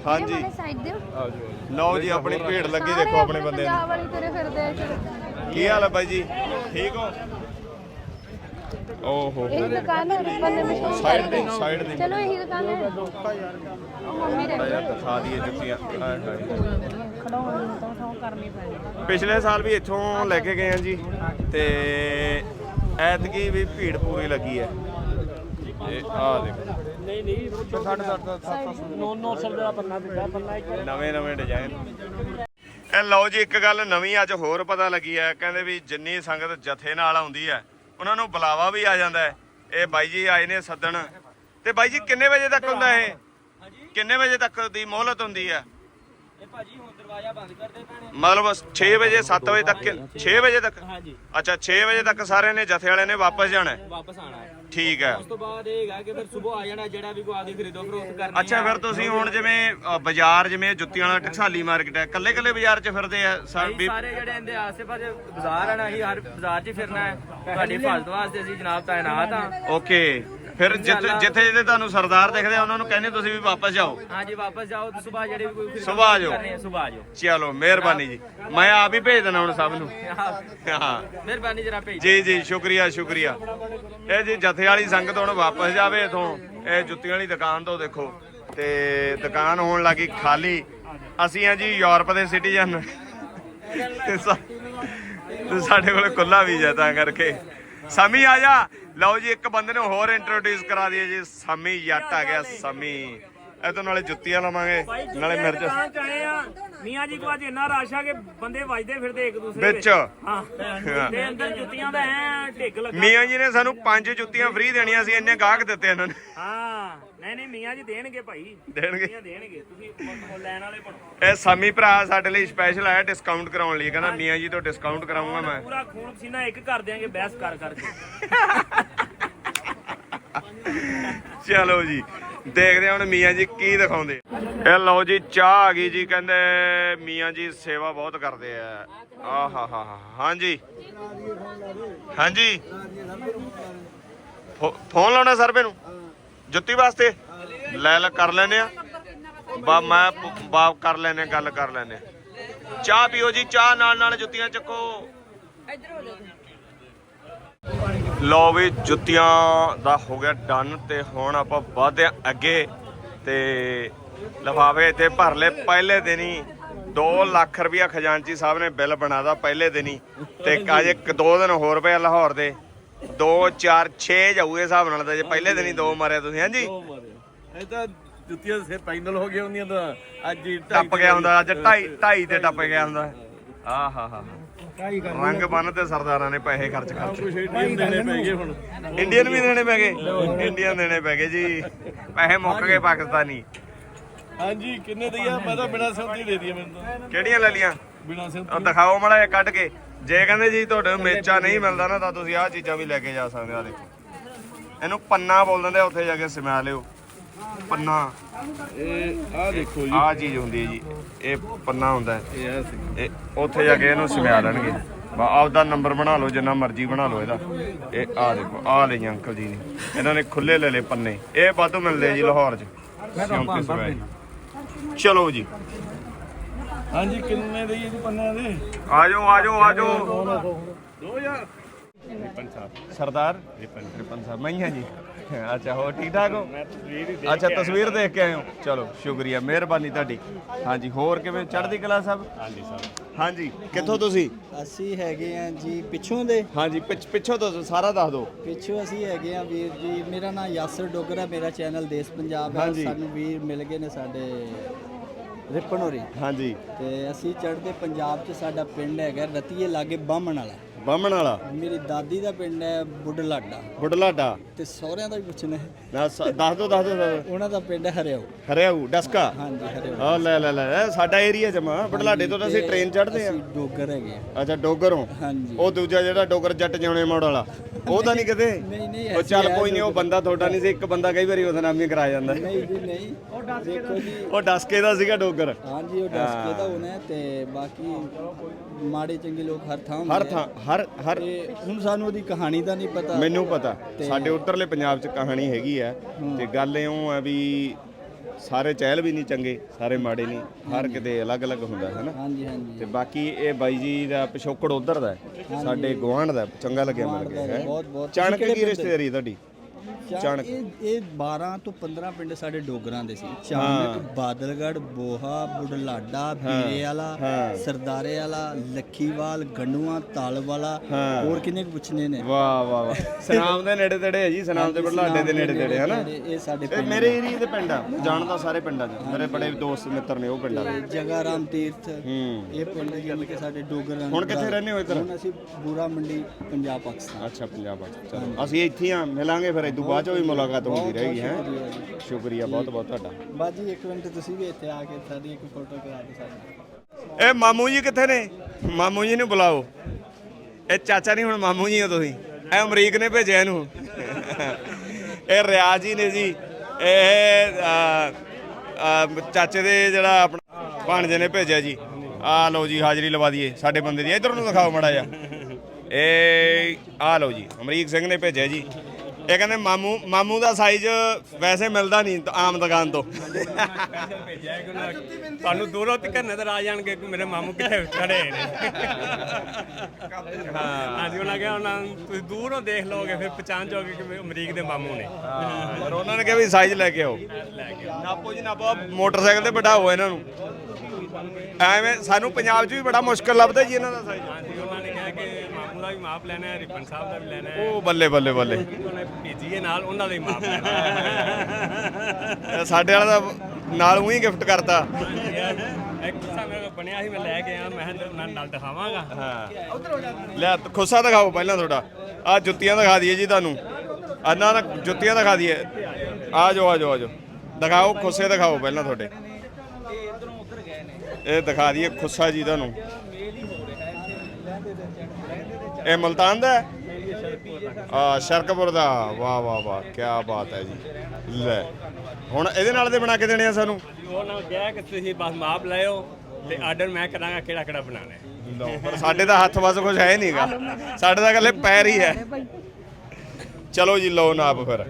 ਹਾਂਜੀ। ਸਾਈਡ ਦਿਓ ਲਓ ਜੀ ਆਪਣੀ ਭੀੜ ਲੱਗੀ ਦੇਖੋ ਆਪਣੇ ਬੰਦੇ ਨੂੰ। ਪੰਜਾਬ ਵਾਲੀ ਤੁਰੇ ਫਿਰਦੇ ਆ। ਕੀ ਹਾਲ ਹੈ ਬਾਈ ਜੀ? ਠੀਕ ਹੋ? ਓਹੋ। ਇਹੀ ਦੁਕਾਨ ਹੈ ਬੰਦੇ ਮਸ਼ਹੂਰ ਸਾਈਡ ਦੇ ਸਾਈਡ ਦੇ ਚਲੋ ਇਹੀ ਦੁਕਾਨ ਹੈ। ਉਹ ਮੰਮੀ ਰਹਿ ਜਿਹਾ ਦਿਖਾ ਦਈਏ ਜੁੱਤੀਆਂ। ਆਏ ਹਾਏ। ਖੜਾਉਣ ਨੂੰ ਤਾਂ ਠਾਉ ਕਰਨੀ ਪੈਣੀ ਪਿਛਲੇ ਸਾਲ ਵੀ ਇੱਥੋਂ ਲੈ ਕੇ ਗਏ ਆ ਜੀ ਤੇ ਐਤਕੀ ਵੀ ਭੀੜ ਪੂਰੀ ਲੱਗੀ ਹੈ। ਤੇ ਆਹ ਦੇਖੋ। ਨਹੀਂ ਨਹੀਂ ਸਾਡੇ ਸਾਡੇ 900 ਦਾ ਪੰਨਾ ਦਿੱਤਾ ਪੰਨਾ ਇੱਕ ਨਵੇਂ ਨਵੇਂ ਡਿਜ਼ਾਈਨ ਇਹ ਲਓ ਜੀ ਇੱਕ ਗੱਲ ਨਵੀਂ ਅੱਜ ਹੋਰ ਪਤਾ ਲੱਗੀ ਹੈ। ਕਹਿੰਦੇ ਵੀ ਜਿੰਨੀ ਸੰਗਤ ਜਥੇ ਨਾਲ ਆਉਂਦੀ ਹੈ ਉਹਨਾਂ ਨੂੰ ਬੁਲਾਵਾ ਵੀ ਆ ਜਾਂਦਾ ਹੈ। ਇਹ ਬਾਈ ਜੀ ਆਏ ਨੇ ਸੱਦਣ। ਤੇ ਬਾਈ ਜੀ ਕਿੰਨੇ ਵਜੇ ਤੱਕ ਹੁੰਦਾ ਇਹ? ਕਿੰਨੇ ਵਜੇ ਤੱਕ ਦੀ ਮੋਹਲਤ ਹੁੰਦੀ ਹੈ? ਇਹ ਭਾਜੀ ਹੁਣ ਦਰਵਾਜ਼ਾ ਬੰਦ ਕਰਦੇ ਪੈਣੇ ਮਤਲਬ 6 ਵਜੇ 7 ਵਜੇ ਤੱਕ 6 ਵਜੇ ਤੱਕ? ਹਾਂਜੀ। ਅੱਛਾ 6 ਵਜੇ ਤੱਕ ਸਾਰਿਆਂ ਨੇ ਜਥੇ ਵਾਲਿਆਂ ਨੇ ਵਾਪਸ ਜਾਣਾ ਹੈ? ਵਾਪਸ ਆਣਾ ਹੈ। ਠੀਕ ਹੈ। ਉਸ ਤੋਂ ਬਾਅਦ ਇਹ ਹੈਗਾ ਕਿ ਫਿਰ ਸਵੇਰ ਆ ਜਾਣਾ ਜਿਹੜਾ ਵੀ ਕੋਈ ਆ ਕੇ ਖਰੀਦੋ ਫਰੋਖਤ ਕਰਨੀ ਅੱਛਾ ਫਿਰ ਤੁਸੀਂ ਹੁਣ ਜਿਵੇਂ ਅ, ਬਾਜ਼ਾਰ ਜਿਵੇਂ ਜੁੱਤੀਆਂ ਵਾਲਾ ਟਕਸਾਲੀ ਮਾਰਕੀਟ ਹੈ ਕੱਲੇ ਕੱਲੇ ਬਾਜ਼ਾਰ 'ਚ ਫਿਰਦੇ ਆ ਸਾ- ਵੀ ਸਾਰੇ ਜਿਹੜੇ ਇਹਦੇ ਆਸੇ-ਪਾਸੇ ਬਾਜ਼ਾਰ ਆਣਾ ਅਸੀਂ ਹਰ ਬਾਜ਼ਾਰ 'ਚ ਹੀ ਫਿਰਨਾ ਹੈ। ਤੁਹਾਡੀ ਹਿਫਾਜ਼ਤ ਵਾਸਤੇ ਅਸੀਂ ਜਨਾਬ ਤਾਇਨਾਤ ਹਾਂ ਓਕੇ। ਫਿਰ ਜਿੱਥੇ ਜਿੱਥੇ ਜਿੱਥੇ ਤੁਹਾਨੂੰ ਸਰਦਾਰ ਦਿਖਦੇ ਆ ਉਹਨਾਂ ਨੂੰ ਕਹਿੰਦੇ ਤੁਸੀਂ ਵੀ ਵਾਪਸ ਜਾਓ। ਹਾਂਜੀ ਵਾਪਸ ਜਾਓ ਸਵੇਰ ਜਿਹੜੇ ਵੀ ਕੋਈ ਖਰੀਦੋ ਸੁਬਾਹ ਆ ਜਾਓ। ਆ ਚਲੋ ਮਿਹਰਬਾਨੀ ਜੀ। ਮੈਂ ਆਪ ਹੀ ਭੇਜ ਦੇਣਾ ਹੁਣ ਸਭ ਨੂੰ। ਹਾਂ। ਮਿਹਰਬਾਨੀ ਜਰਾ ਭੇਜ ਜੀ ਜੀ ਸ਼ੁਕਰੀਆ ਸ਼ੁਕਰੀਆ। ਇਹ ਜੀ ਜਥੇ ਵਾਲੀ ਸੰਗਤ ਹੁਣ ਵਾਪਸ ਜਾਵੇ ਇਥੋਂ ਇਹ ਜੁੱਤੀਆਂ ਵਾਲੀ ਦੁਕਾਨ ਤੋਂ ਦੇਖੋ। ਤੇ ਦੁਕਾਨ ਹੋਣ ਲੱਗੀ ਖਾਲੀ। ਅਸੀਂ ਆ ਜੀ ਯੂਰਪ ਦੇ ਸਿਟੀਜ਼ਨ। ਤੇ ਸਾ- ਤੇ ਸਾਡੇ ਕੋਲ ਖੁੱਲਾ ਵੀਜ਼ਾ ਤਾਂ ਕਰਕੇ। ਸਮੀ ਆ ਜਾ। ਲਓ ਜੀ ਇੱਕ ਬੰਦੇ ਨੂੰ ਹੋਰ ਇੰਟਰੋਡਿਊਸ ਕਰਾ ਦਈਏ ਜੀ। ਸਮੀ ਜੱਟ ਆ ਗਿਆ ਸਮੀ। ਇਹ ਤੋਂ ਨਾਲੇ ਜੁੱਤੀਆਂ ਲਵਾਂਗੇ ਨਾਲੇ ਮਿਰਚ। ਆ। ਮੀਆਂ ਜੀ ਕੋ ਅੱਜ ਇੰਨਾ ਰਸ਼ ਆ ਕਿ ਬੰਦੇ ਵੱਜਦੇ ਫਿਰਦੇ ਇੱਕ ਦੂਸਰੇ ਵਿੱਚ। ਹਾਂ। ਹਾਂ। ਤੇ ਅੰਦਰ ਜੁੱਤੀਆਂ ਦਾ ਐ ਢਿੱਗ ਲੱਗਾ। ਮੀਆਂ ਜੀ ਨੇ ਸਾਨੂੰ ਪੰਜ ਜੁੱਤੀਆਂ ਫ੍ਰੀ ਦੇਣੀਆਂ ਸੀ ਇੰਨੇ ਗਾਹਕ ਦਿੱਤੇ ਇਹਨਾਂ ਨੇ। ਹਾਂ। ਨਹੀਂ ਨਹੀਂ ਮੀਆਂ ਜੀ ਦੇਣਗੇ ਭਾਈ। ਦੇਣਗੇ? ਮੀਆਂ ਦੇਣਗੇ। ਤੁਸੀਂ ਉਹ ਲੈਣ ਵਾਲੇ ਬਣੋ। ਇਹ ਸਾਮੀ ਭਰਾ ਸਾਡੇ ਲਈ ਸਪੈਸ਼ਲ ਆਇਆ ਡਿਸਕਾਊਂਟ ਕਰਾਉਣ ਲਈ। ਕਹਿੰਦਾ ਮੀਆਂ ਜੀ ਤੋਂ ਡਿਸਕਾਊਂਟ ਕਰਾਉਂਗਾ ਮੈਂ। ਪੂਰਾ ਖੂਨ ਪਸੀਨਾ ਇੱਕ ਕਰ ਦਿਆਂਗੇ ਬਹਿਸ ਕਰ ਕਰਕੇ ਚਲੋ ਜੀ ਦੇਖਦੇ ਹਾਂ ਹੁਣ ਮੀਆਂ ਜੀ ਕੀ ਦਿਖਾਉਂਦੇ। ਇਹ ਲਓ ਜੀ ਚਾਹ ਆ ਗਈ ਜੀ ਕਹਿੰਦੇ ਮੀਆਂ ਜੀ ਸੇਵਾ ਬਹੁਤ ਕਰਦੇ ਆ। ਆਹ ਹਾ ਹਾਂਜੀ। ਹਾਂਜੀ। ਫੋਨ ਲਾਉਣਾ ਸਰਵੇ ਨੂੰ? ਜੁੱਤੀ ਵਾਸਤੇ? ਲੈ ਲੈ, ਕਰ ਲੈਨੇ ਆ। ਬਾ, ਮੈਂ ਬਾਪ ਕਰ ਲੈਨੇ ਗੱਲ ਕਰ ਲੈਨੇ ਚਾਹ ਪੀਓ ਜੀ, ਚਾਹ ਨਾਲ ਨਾਲ ਜੁੱਤੀਆਂ ਚੱਕੋ। ਲਓ ਵੀ, ਜੁੱਤੀਆਂ ਦਾ ਹੋ ਗਿਆ ਡਨ ਤੇ ਹੁਣ ਆਪਾਂ ਵਧਦੇ ਅੱਗੇ ਤੇ ਲਫਾਫੇ ਇੱਥੇ ਭਰ ਲਏ। ਪਹਿਲੇ ਦਿਨ ਹੀ 2 ਲੱਖ ਰੁਪਇਆ ਖਜ਼ਾਨਚੀ ਸਾਹਿਬ ਨੇ ਬਿੱਲ ਬਣਾਦਾ ਪਹਿਲੇ ਦਿਨ ਹੀ। ਤੇ ਅਜੇ ਇੱਕ ਦਿਨ ਹੋਰ ਪਿਆ ਲਾਹੌਰ ਦੇ। 2 4 6 ਜਾਊਗੇ ਹਿਸਾਬ ਨਾਲ ਤਾਂ ਜੇ ਪਹਿਲੇ ਦਿਨ ਹੀ ਦੋ ਮਾਰਿਆ ਤੁਸੀਂ ਹਾਂਜੀ? ਇਹ ਤਾਂ ਜੁੱਤੀਆਂ ਸੇ ਫਾਈਨਲ ਹੋ ਗਈਆਂ ਹੁੰਦੀਆਂ ਤਾਂ ਅੱਜ ਹੀ ਟੱਪ ਗਿਆ ਹੁੰਦਾ ਅੱਜ 2.5 2.5 ਤੇ ਟੱਪ ਗਿਆ ਹੁੰਦਾ। ਆ ਹਾ ਹਾ ਰੰਗ ਬੰਨ ਤੇ ਸਰਦਾਰਾਂ ਨੇ ਪੈਸੇ ਖਰਚ ਇੰਡੀਅਨ ਦੇਣੇ ਪੈ ਗਏ ਹੁਣ। ਇੰਡੀਅਨ ਵੀ ਦੇਣੇ ਪੈ ਗਏ? ਇੰਡੀਅਨ ਦੇਣੇ ਪੈ ਗਏ ਜੀ। ਪੈਸੇ ਮੁੱਕ ਗਏ ਪਾਕਿਸਤਾਨੀ। ਹਾਂਜੀ ਕਿੰਨੇ ਦੀ ਆ? ਮੈਂ ਤਾਂ ਬਿਨਾਂ ਸੰਤੀ ਦੇ ਦਈਏ ਮੈਨੂੰ ਤਾਂ। ਕਿਹੜੀਆਂ ਲੈ ਲੀਆਂ ਬਿਨਾਂ ਉਹ ਦਿਖਾਓ ਮੜਾ ਕੱਢ ਕੇ। ਜੇ ਕਹਿੰਦੇ ਜੀ ਤੁਹਾਡੇ ਮੇਚਾ ਨਹੀਂ ਮਿਲਦਾ ਨਾ ਤਾਂ ਤੁਸੀਂ ਆਹ ਚੀਜ਼ਾਂ ਵੀ ਲੈ ਕੇ ਜਾ ਸਕਦੇ ਆ ਦੇਖੋ। ਇਹਨੂੰ ਪੰਨਾ ਬੋਲ ਦਿੰਦੇ ਆ, ਉੱਥੇ ਜਾ ਕੇ ਸਮਾ ਲਿਓ। ਪੰਨਾ। ਇਹ ਆ ਦੇਖੋ ਜੀ। ਆਹ ਚੀਜ਼ ਹੁੰਦੀ ਹੈ ਜੀ। ਇਹ ਪੰਨਾ ਹੁੰਦਾ ਹੈ। ਇਹ ਆ ਸੀ ਇਹ ਉੱਥੇ ਜਾ ਕੇ ਇਹਨੂੰ ਸਮਾ ਲੈਣਗੇ। ਬਾ ਆਪਦਾ ਨੰਬਰ ਬਣਾ ਲਓ ਜਿੰਨਾ ਮਰਜ਼ੀ ਬਣਾ ਲਓ ਇਹਦਾ। ਇਹ ਆਹ ਦੇਖੋ ਆਹ ਲਈ ਅੰਕਲ ਜੀ ਨੇ। ਇਹਨਾਂ ਨੇ ਖੁੱਲੇ ਲੈ ਲਏ ਪੰਨੇ। ਇਹ ਵਾਧੂ ਮਿਲਦੇ ਜੀ ਲਾਹੌਰ 'ਚ। ਚਲੋ ਜੀ। ਹਾਂਜੀ ਕਿੰਨੇ ਦੀ ਇਹ ਜੀ ਪੰਨਿਆਂ ਦੇ? ਆਜੋ ਆਜੋ ਆਜੋ। 2000 ਰਿਪਨ ਸਾਹਿਬ। ਸਰਦਾਰ? ਰਿਪਨ ਰਿਪਨ ਸਾਹਿਬ ਮੈਂ ਹੀ ਹਾਂ ਜੀ। ਅੱਛਾ ਹੋ ਠੀਕ ਠਾਕ ਹੋ? ਅੱਛਾ ਤਸਵੀਰ ਦੇਖ ਕੇ ਆਏ ਹੋ। ਚਲੋ ਸ਼ੁਕਰੀਆ ਮਿਹਰਬਾਨੀ ਤੁਹਾਡੀ। ਹਾਂਜੀ ਹੋਰ ਕਿਵੇਂ ਚੜ੍ਹਦੀ ਕਲਾ ਸਾਹਿਬ ਹਾਂਜੀ ਸਾਹਿਬ ਹਾਂਜੀ ਕਿੱਥੋਂ ਤੁਸੀਂ? ਅਸੀਂ ਹੈਗੇ ਆ ਜੀ ਪਿੱਛੋਂ ਦੇ। ਹਾਂਜੀ ਪਿੱਛ- ਪਿੱਛੋਂ ਤੋਂ ਸਾਰਾ ਦੱਸ ਦਿਓ। ਪਿੱਛੋਂ ਅਸੀਂ ਹੈਗੇ ਆ ਵੀਰ ਜੀ। ਮੇਰਾ ਨਾਮ ਯਾਸਰ ਡੋਗਰਾ ਮੇਰਾ ਚੈਨਲ ਦੇਸ਼ ਪੰਜਾਬ ਹੈ। ਹਾਂਜੀ। ਸਾਨੂੰ ਵੀਰ ਮਿਲ ਗਏ ਨੇ ਸਾਡੇ ਰਿਪਨ ਹੋਰੀ ਹਾਂਜੀ। ਤੇ ਅਸੀਂ ਚੜ੍ਹਦੇ ਪੰਜਾਬ 'ਚ ਸਾਡਾ ਪਿੰਡ ਹੈਗਾ ਰਤੀਏ ਲਾਗੇ ਬਾਹਮਣ ਵਾਲਾ। ਬਾਹਮਣ ਵਾਲਾ? ਮੇਰੀ ਦਾਦੀ ਦਾ ਪਿੰਡ ਹੈ ਬੁੱਢਲਾਡਾ। ਬੁੱਢਲਾਡਾ। ਤੇ ਸਹੁਰਿਆਂ ਦਾ ਵੀ ਪੁੱਛਣਾ ਹੈ ਦੱਸ ਦੱਸ ਦਿਓ ਦੱਸ ਦਿਓ। ਉਹਨਾਂ ਦਾ ਪਿੰਡ ਹੈ ਹਰਿਆਓ ਹਰਿਆਊ ਡਸਕਾ? ਹਾਂਜੀ ਹਰਿਆਓ। ਆ ਲੈ ਲੈ ਲੈ ਸਾਡਾ ਏਰੀਆ ਜਮਾ। ਬੁਢਲਾਡੇ ਤੋਂ ਤਾਂ ਅਸੀਂ ਟ੍ਰੇਨ ਚੜ੍ਹਦੇ ਆ ਅਸੀਂ ਡੋਗਰ ਹੈਗੇ ਆ ਅੱਛਾ ਡੋਗਰੋਂ ਹਾਂਜੀ। ਉਹ ਦੂਜਾ ਜਿਹੜਾ ਡੋਗਰ ਜੱਟ ਜਿਉਣੇ ਮੋੜ ਵਾਲਾ। ਉਹ ਤਾਂ ਨਹੀਂ ਕਿਤੇ? ਨਹੀਂ ਨਹੀਂ ਉਹ ਚੱਲ ਕੋਈ ਨਹੀਂ ਉਹ ਬੰਦਾ ਤੁਹਾਡਾ ਨਹੀਂ ਸੀ ਇੱਕ ਬੰਦਾ ਕਈ ਵਾਰੀ ਉਹਦਾ ਨਾਮ ਹੀ ਕਰਾ ਜਾਂਦਾ। ਨਹੀਂ ਜੀ ਨਹੀਂ। ਦੇਖੋ ਜੀ ਉਹ ਡਸਕੇ ਦਾ ਸੀਗਾ ਡੋਗਰ। ਹਾਂਜੀ ਉਹ ਦੱਸ ਕੇ ਤਾਂ ਹੋਣਾ ਹੈ ਤੇ ਬਾਕੀ ਮਾੜੇ ਚੰਗੇ ਲੋਕ ਹਰ ਥਾਂ ਹੁੰਦੇ ਹਰ ਆ। ਥਾਂ ਹਰ ਹਰ ਤੇ ਹੁਣ ਸਾਨੂੰ ਉਹਦੀ ਕਹਾਣੀ ਦਾ ਨਹੀਂ ਪਤਾ। ਮੈਨੂੰ ਪਤਾ। ਸਾਡੇ ਉੱਤਰਲੇ ਪੰਜਾਬ 'ਚ ਕਹਾਣੀ ਹੈਗੀ ਆ। ਤੇ ਗੱਲ ਇਉਂ ਆ ਵੀ ਸਾਰੇ ਚਹਿਲ ਵੀ ਨਹੀਂ ਚੰਗੇ ਸਾਰੇ ਮਾੜੇ ਨਹੀਂ। ਹਰ ਕਿਤੇ ਅਲੱਗ-ਅਲੱਗ ਹੁੰਦਾ ਹੈ ਨਾ? ਹਾਂਜੀ ਹਾਂਜੀ। ਤੇ ਬਾਕੀ ਇਹ ਬਾਈ ਜੀ ਦਾ ਪਿਛੋਕੜ ਉਧਰ ਦਾ ਹੈ, ਸਾਡੇ ਗੁਆਂਢ ਦਾ ਚੰਗਾ ਲੱਗਿਆ ਮਿਲ ਕੇ ਹੈ। ਬਹੁਤ ਬਹੁਤ। ਚਾਣਕ ਕੀ ਰਿਸ਼ਤੇਦਾਰੀ ਤੁਹਾਡੀ? ਚਾਣਕ। ਇਹ ਇਹ 12 ਤੋਂ 15 ਪਿੰਡ ਸਾਡੇ ਡੋਗਰਾਂ ਦੇ ਸੀ। ਚਾਣਕ ਬਾਦਲਗੜ ਬੋਹਾ ਬੁਢਲਾਡਾ ਬੀਰੇ ਵਾਲਾ ਸਰਦਾਰੇ ਵਾਲਾ ਲੱਖੀਵਾਲ ਗੰਡੂਆਂ ਤਾਲ ਵਾਲਾ ਹੋਰ ਕਿੰਨੇ ਕੁ ਪੁੱਛਨੇ ਨੇ? ਵਾਹ ਵਾਹ ਵਾਹ। ਸਨਾਮ ਦੇ ਨੇੜੇ ਤੇੜੇ ਹੈ ਜੀ ਸਨਾਮ ਦੇ ਬੜਲਾਡੇ ਦੇ ਨੇੜੇ ਤੇੜੇ ਹਨਾ? ਇਹ- ਇਹ ਸਾਡੇ ਇਹ ਮੇਰੇ ਏਰੀਆ ਦੇ ਪਿੰਡ ਆ ਜਾਣਦਾ ਸਾਰੇ ਪਿੰਡਾਂ 'ਚ। ਮੇਰੇ ਬੜੇ ਦੋਸਤ ਮਿੱਤਰ ਨੇ ਉਹ ਪਿੰਡਾਂ ਦੇ ਜਗਾ ਰਾਮ ਤੀਰਥ ਹੂੰ। ਇਹ ਪਿੰਡ ਜਿਵੇਂ ਕਿ ਸਾਡੇ ਡੋਗਰਾਂ ਹੁਣ ਕਿੱਥੇ ਰਹਿੰਦੇ ਹੋ ਇੱਧਰ? ਹੁਣ ਅਸੀਂ ਬੂਰਾ ਮੰਡੀ ਪੰਜਾਬ ਪਾਕਿਸਤਾਨ। ਅੱਛਾ ਪੰਜਾਬ ਚਲੋ ਅਸੀਂ ਇੱਥੇ ਆ ਮਿਲਾਂਗੇ ਫਿਰ ਇਦੋਂ ਬਾਅਦ ਚੋਂ ਵੀ ਮੁਲਾਕਾਤ ਹੁੰਦੀ ਰਹੇਗੀ ਹੈ? ਸ਼ੁਕਰੀਆ। ਬਹੁਤ ਬਹੁਤ ਤੁਹਾਡਾ। ਬਾਜੀ ਇੱਕ ਮਿੰਟ ਤੁਸੀਂ ਵੀ ਇੱਥੇ ਆ ਕੇ ਸਾਡੀ ਇੱਕ ਫੋਟੋ ਕਰਾ ਦਿਓ ਸਾਡੇ ਇਹ ਮਾਮੂ ਜੀ ਕਿੱਥੇ ਨੇ? ਮਾਮੂ ਜੀ ਨੂੰ ਬੁਲਾਓ। ਇਹ ਚਾਚਾ ਨਹੀਂ ਹੁਣ ਮਾਮੂ ਜੀ ਹੋ ਤੁਸੀਂ। ਇਹ ਅਮਰੀਕ ਨੇ ਭੇਜਿਆ ਇਹਨੂੰ। ਇਹ ਰਿਆਜ਼ ਜੀ ਨੇ ਜੀ। ਇਹ ਚਾਚੇ ਦੇ ਜਿਹੜਾ ਆਪਣਾ ਭਾਣਜੇ ਨੇ ਭੇਜਿਆ ਜੀ। ਆ ਲਓ ਜੀ ਹਾਜ਼ਰੀ ਲਵਾ ਦਈਏ ਸਾਡੇ ਬੰਦੇ ਦੀ। ਇਧਰ ਨੂੰ ਦਿਖਾਓ ਮੜਾ ਜਾ ਇਹ ਆ ਲਓ ਜੀ ਅਮਰੀਕ ਸਿੰਘ ਨੇ ਭੇਜਿਆ ਜੀ। ਇਹ ਕਹਿੰਦੇ ਮਾਮੂ ਮਾਮੂ ਦਾ ਸਾਈਜ਼ ਵੈਸੇ ਮਿਲਦਾ ਨਹੀਂ ਆਮ ਦੁਕਾਨ ਤੋਂ। ਤੁਹਾਨੂੰ ਦੂਰੋਂ ਤੱਕ ਨਜ਼ਰ ਆ ਜਾਣਗੇ ਕਿ ਮੇਰੇ ਮਾਮੂ ਕਿੱਥੇ ਖੜੇ ਨੇ। ਹਾਂ ਅਸੀਂ ਉਹਨਾਂ ਕਿਹਾ ਉਹਨਾਂ ਨੂੰ ਤੁਸੀਂ ਦੂਰੋਂ ਦੇਖ ਲਓਗੇ ਫਿਰ ਪਛਾਣ ਜਾਓਗੇ ਕਿ ਅਮਰੀਕ ਦੇ ਮਾਮੂ ਨੇ। ਪਰ ਉਹਨਾਂ ਨੇ ਕਿਹਾ ਵੀ ਸਾਈਜ਼ ਲੈ ਕੇ ਆਓ। ਨਾਪੋ ਜੀ ਨਾਪੋ ਮੋਟਰਸਾਈਕਲ ਤੇ ਬਿਠਾਓ ਇਹਨਾਂ ਨੂੰ। ਐਵੇਂ ਸਾਨੂੰ ਪੰਜਾਬ 'ਚ ਵੀ ਬੜਾ ਮੁਸ਼ਕਲ ਲੱਭਦਾ ਜੀ ਇਹਨਾਂ ਦਾ ਸਾਈਜ਼ ਹਾਂਜੀ ਉਹਨਾਂ ਨੇ ਕਿਹਾ ਕਿ ਦਾ ਵੀ ਮਾਪ ਲੈਣਾ ਹੈ ਰਿਪਨ ਸਾਹਿਬ ਦਾ ਵੀ ਲੈਣਾ ਹੈ। ਉਹ ਬੱਲੇ ਬੱਲੇ ਬੱਲੇ। ਉਹਨੇ ਭੇਜੀਏ ਨਾਲ ਉਹਨਾਂ ਦਾ ਵੀ ਮਾਪ ਲੈਣਾ ਹੈ। <laughs> ਸਾਡੇ ਵਾਲਾ ਦਾ ਨਾਲ ਉਹੀ ਗਿਫਟ ਕਰਤਾ। ਇੱਕ ਕਿੱਸਾ ਮੇਰੇ ਕੋਲ ਬਣਿਆ ਸੀ ਮੈਂ ਲੈ ਕੇ ਆਇਆ ਮੈਂ ਕਿਹਾ ਨਾਲ ਦਿਖਾਵਾਂਗਾ। ਹਾਂ। ਲੈ ਖੁੱਸਾ ਦਿਖਾਓ ਪਹਿਲਾਂ ਤੁਹਾਡਾ। ਆ ਜੁੱਤੀਆਂ ਦਿਖਾ ਦਈਏ ਜੀ ਤੁਹਾਨੂੰ। ਆ ਨਾ ਨਾ ਜੁੱਤੀਆਂ ਦਿਖਾ ਦਈਏ। ਆ ਜਾਓ ਆ ਜਾਓ ਆ ਜਾਓ। ਦਿਖਾਓ ਖੁੱਸੇ ਦਿਖਾਓ ਪਹਿਲਾਂ ਤੁਹਾਡੇ। ਇਹ ਦਿਖਾ ਦਈਏ ਖੁੱਸਾ ਜੀ ਤੁਹਾਨੂੰ। ਇਹ ਮਲਤਾਨ ਦਾ ਹੈ? ਆ ਸ਼ਰਕਪੁਰ ਦਾ। ਵਾਹ ਵਾਹ ਵਾਹ ਕੀ ਬਾਤ ਹੈ ਜੀ। ਲੈ ਹੁਣ ਇਹਦੇ ਨਾਲ ਦੇ ਬਣਾ ਕੇ ਦੇਣੇ ਆ ਸਾਨੂੰ? ਉਹਨਾਂ ਨੂੰ ਕਿਹਾ ਕਿ ਤੁਸੀਂ ਬਸ ਮਾਪ ਲਿਓ ਤੇ ਆਰਡਰ ਮੈਂ ਕਰਾਂਗਾ ਕਿਹੜਾ ਕਿਹੜਾ ਬਣਾਉਣਾ ਹੈ। ਲਓ ਪਰ ਸਾਡੇ ਦਾ ਹੱਥ ਵਸ ਕੁਝ ਹੈ ਨਹੀਂਗਾ ਸਾਡੇ ਦਾ ਇਕੱਲੇ ਪੈਰ ਹੀ ਹੈ। ਚਲੋ ਜੀ ਲਓ ਨਾਪ ਫਿਰ।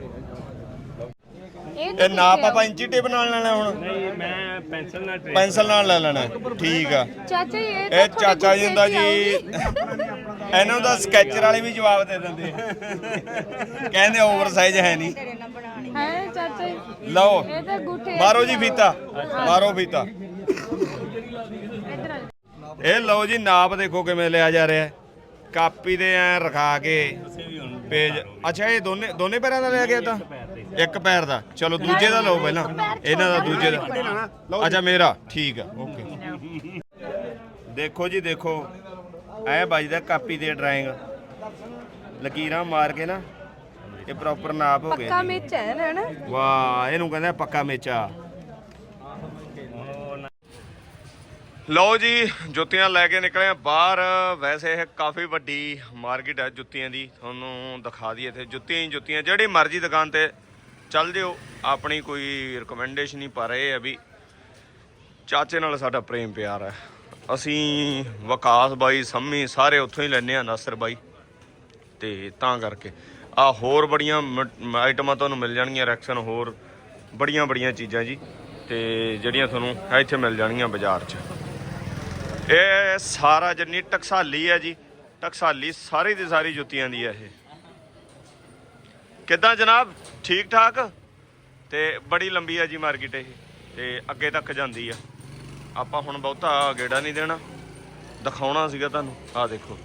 ਇਹ ਨਾਪ ਆਪਾਂ ਇੰਚੀ ਟੇਪ ਨਾਲ ਲੈਣਾ ਹੁਣ। ਨਹੀਂ ਮੈਂ ਪੈਨਸਲ ਨਾਲ ਪੈਨਸਲ ਨਾਲ ਲੈ ਲੈਣਾ। ਠੀਕ ਆ। ਚਾਚਾ ਜੀ ਇਹ ਚਾਚਾ ਜੀ ਹੁੰਦਾ ਜੀ। ਇਹਨਾਂ ਦਾ ਸਕੈਚਰ ਵਾਲੇ ਵੀ ਜਵਾਬ ਦੇ ਦਿੰਦੇ ਆ। ਕਹਿੰਦੇ ਓਵਰ ਸਾਈਜ਼ ਹੈ ਨਹੀਂ। ਹੈ ਚਾਚਾ ਜੀ। ਲਓ ਇਹ ਤਾਂ ਗੁੱਠੇ ਮਾਰੋ ਜੀ ਫੀਤਾ। ਮਾਰੋ ਫੀਤਾ। ਇੱਧਰ ਆ ਜਾਓ। ਇਹ ਲਓ ਜੀ ਨਾਪ ਦੇਖੋ ਕਿਵੇਂ ਲਿਆ ਜਾ ਰਿਹਾ ਹੈ। ਕਾਪੀ ਦੇ ਐ ਰਖਾ ਕੇ ਪੇਜ। ਅੱਛਾ ਇਹ ਦੋਨੇ ਦੋਨੇ ਪੈਰਾਂ ਦਾ ਲਿਆ ਗਿਆ ਤਾਂ? ਇੱਕ ਪੈਰ ਦਾ। ਚਲੋ ਦੂਜੇ ਦਾ ਲਓ ਪਹਿਲਾਂ। ਇਹਨਾਂ ਦਾ ਦੂਜੇ ਦਾ। ਅੱਛਾ ਮੇਰਾ। ਠੀਕ ਆ ਓਕੇ। ਦੇਖੋ ਜੀ ਦੇਖੋ। ਐ ਵੱਜਦਾ ਕਾਪੀ ਤੇ ਡਰਾਇੰਗ ਲਕੀਰਾਂ ਮਾਰ ਕੇ ਨਾ ਇਹ ਪ੍ਰੋਪਰ ਨਾਪ ਹੋ ਪੱਕਾ ਗਿਆ ਮਿਰਚ ਹੈ ਨਾ ਨਾ ਵਾਹ ਇਹਨੂੰ ਕਹਿੰਦੇ ਆ ਪੱਕਾ ਮੇਚਾ ਲਓ ਜੀ ਜੁੱਤੀਆਂ ਲੈ ਕੇ ਨਿਕਲੇ ਆ ਬਾਹਰ। ਵੈਸੇ ਇਹ ਕਾਫੀ ਵੱਡੀ ਮਾਰਕੀਟ ਹੈ ਜੁੱਤੀਆਂ ਦੀ। ਤੁਹਾਨੂੰ ਦਿਖਾ ਦਈਏ ਇੱਥੇ ਜੁੱਤੀਆਂ ਹੀ ਜੁੱਤੀਆਂ। ਜਿਹੜੀ ਮਰਜ਼ੀ ਦੁਕਾਨ ਤੇ ਚੱਲ ਜਿਓ ਆਪਣੀ ਕੋਈ ਰਿਕਮੈਂਡੇਸ਼ਨ ਨਹੀਂ ਪਾ ਰਹੇ ਆ ਵੀ ਚਾਚੇ ਨਾਲ ਸਾਡਾ ਪ੍ਰੇਮ ਪਿਆਰ ਹੈ। ਅਸੀਂ ਵਿਕਾਸ ਬਾਈ, ਸੰਮੀ ਸਾਰੇ ਉੱਥੋਂ ਹੀ ਲੈਨੇ ਆ ਨਾਸਰ ਬਾਈ। ਤੇ ਤਾਂ ਕਰਕੇ। ਆ ਹੋਰ ਬੜੀਆਂ ਮ- ਆਈਟਮਾਂ ਤੁਹਾਨੂੰ ਮਿਲ ਜਾਣਗੀਆਂ ਰੈਕਸ਼ਨ ਹੋਰ ਬੜੀਆਂ ਬੜੀਆਂ ਚੀਜ਼ਾਂ ਜੀ। ਤੇ ਜਿਹੜੀਆਂ ਤੁਹਾਨੂੰ ਇੱਥੇ ਮਿਲ ਜਾਣਗੀਆਂ ਬਾਜ਼ਾਰ 'ਚ। ਇਹ ਸਾਰਾ ਜਿੰਨੀ ਟਕਸਾਲੀ ਹੈ ਜੀ, ਟਕਸਾਲੀ ਸਾਰੀ ਦੀ ਸਾਰੀ ਜੁੱਤੀਆਂ ਦੀ ਹੈ ਇਹ। ਕਿੱਦਾਂ ਜਨਾਬ? ਠੀਕ ਠਾਕ? ਤੇ ਬੜੀ ਲੰਬੀ ਹੈ ਜੀ ਮਾਰਕੀਟ ਇਹ। ਤੇ ਅੱਗੇ ਤੱਕ ਜਾਂਦੀ ਆ। ਆਪਾਂ ਹੁਣ ਬਹੁਤਾ ਗੇੜਾ ਨਹੀਂ ਦੇਣਾ। ਦਿਖਾਉਣਾ ਸੀਗਾ ਤੁਹਾਨੂੰ ਆ ਦੇਖੋ।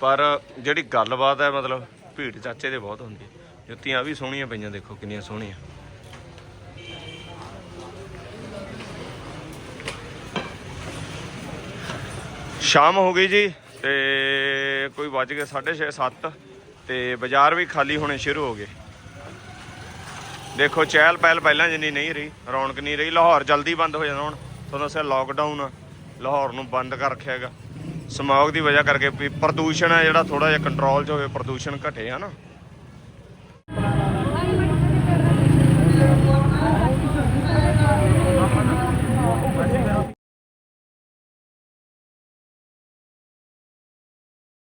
ਪਰ ਜਿਹੜੀ ਗੱਲਬਾਤ ਹੈ, ਮਤਲਬ ਭੀੜ ਚਾਚੇ ਦੇ ਬਹੁਤ ਹੁੰਦੀ ਹੈ। ਜੁੱਤੀਆਂ ਵੀ ਸੋਹਣੀਆਂ ਪਈਆਂ, ਦੇਖੋ ਕਿੰਨੀਆਂ ਸੋਹਣੀਆਂ। ਸ਼ਾਮ ਹੋ ਗਈ ਜੀ, ਤੇ ਕੋਈ ਵੱਜ ਗਏ 6:30 7 ਤੇ ਬਾਜ਼ਾਰ ਵੀ ਖਾਲੀ ਹੋਣੇ ਸ਼ੁਰੂ ਹੋ ਗਏ। ਦੇਖੋ ਚਹਿਲ ਪਹਿਲ ਪਹਿਲਾਂ ਜਿੰਨੀ ਨਹੀਂ ਰਹੀ, ਰੌਣਕ ਨਹੀਂ ਰਹੀ। ਲਾਹੌਰ ਜਲਦੀ ਬੰਦ ਹੋ ਜਾਣਾ ਹੁਣ। ਤੁਹਾਨੂੰ ਦੱਸਿਆ ਲੋਕਡਾਊਨ ਆ ਲਾਹੌਰ ਨੂੰ ਬੰਦ ਕਰ ਰੱਖਿਆ ਹੈਗਾ। ਸਮੌਗ ਦੀ ਵਜ੍ਹਾ ਕਰਕੇ ਵੀ ਪ੍ਰਦੂਸ਼ਣ ਹੈ ਜਿਹੜਾ ਥੋੜਾ ਜਿਹਾ ਕੰਟਰੋਲ 'ਚ ਹੋਵੇ, ਪ੍ਰਦੂਸ਼ਣ ਘਟੇ ਹਨਾ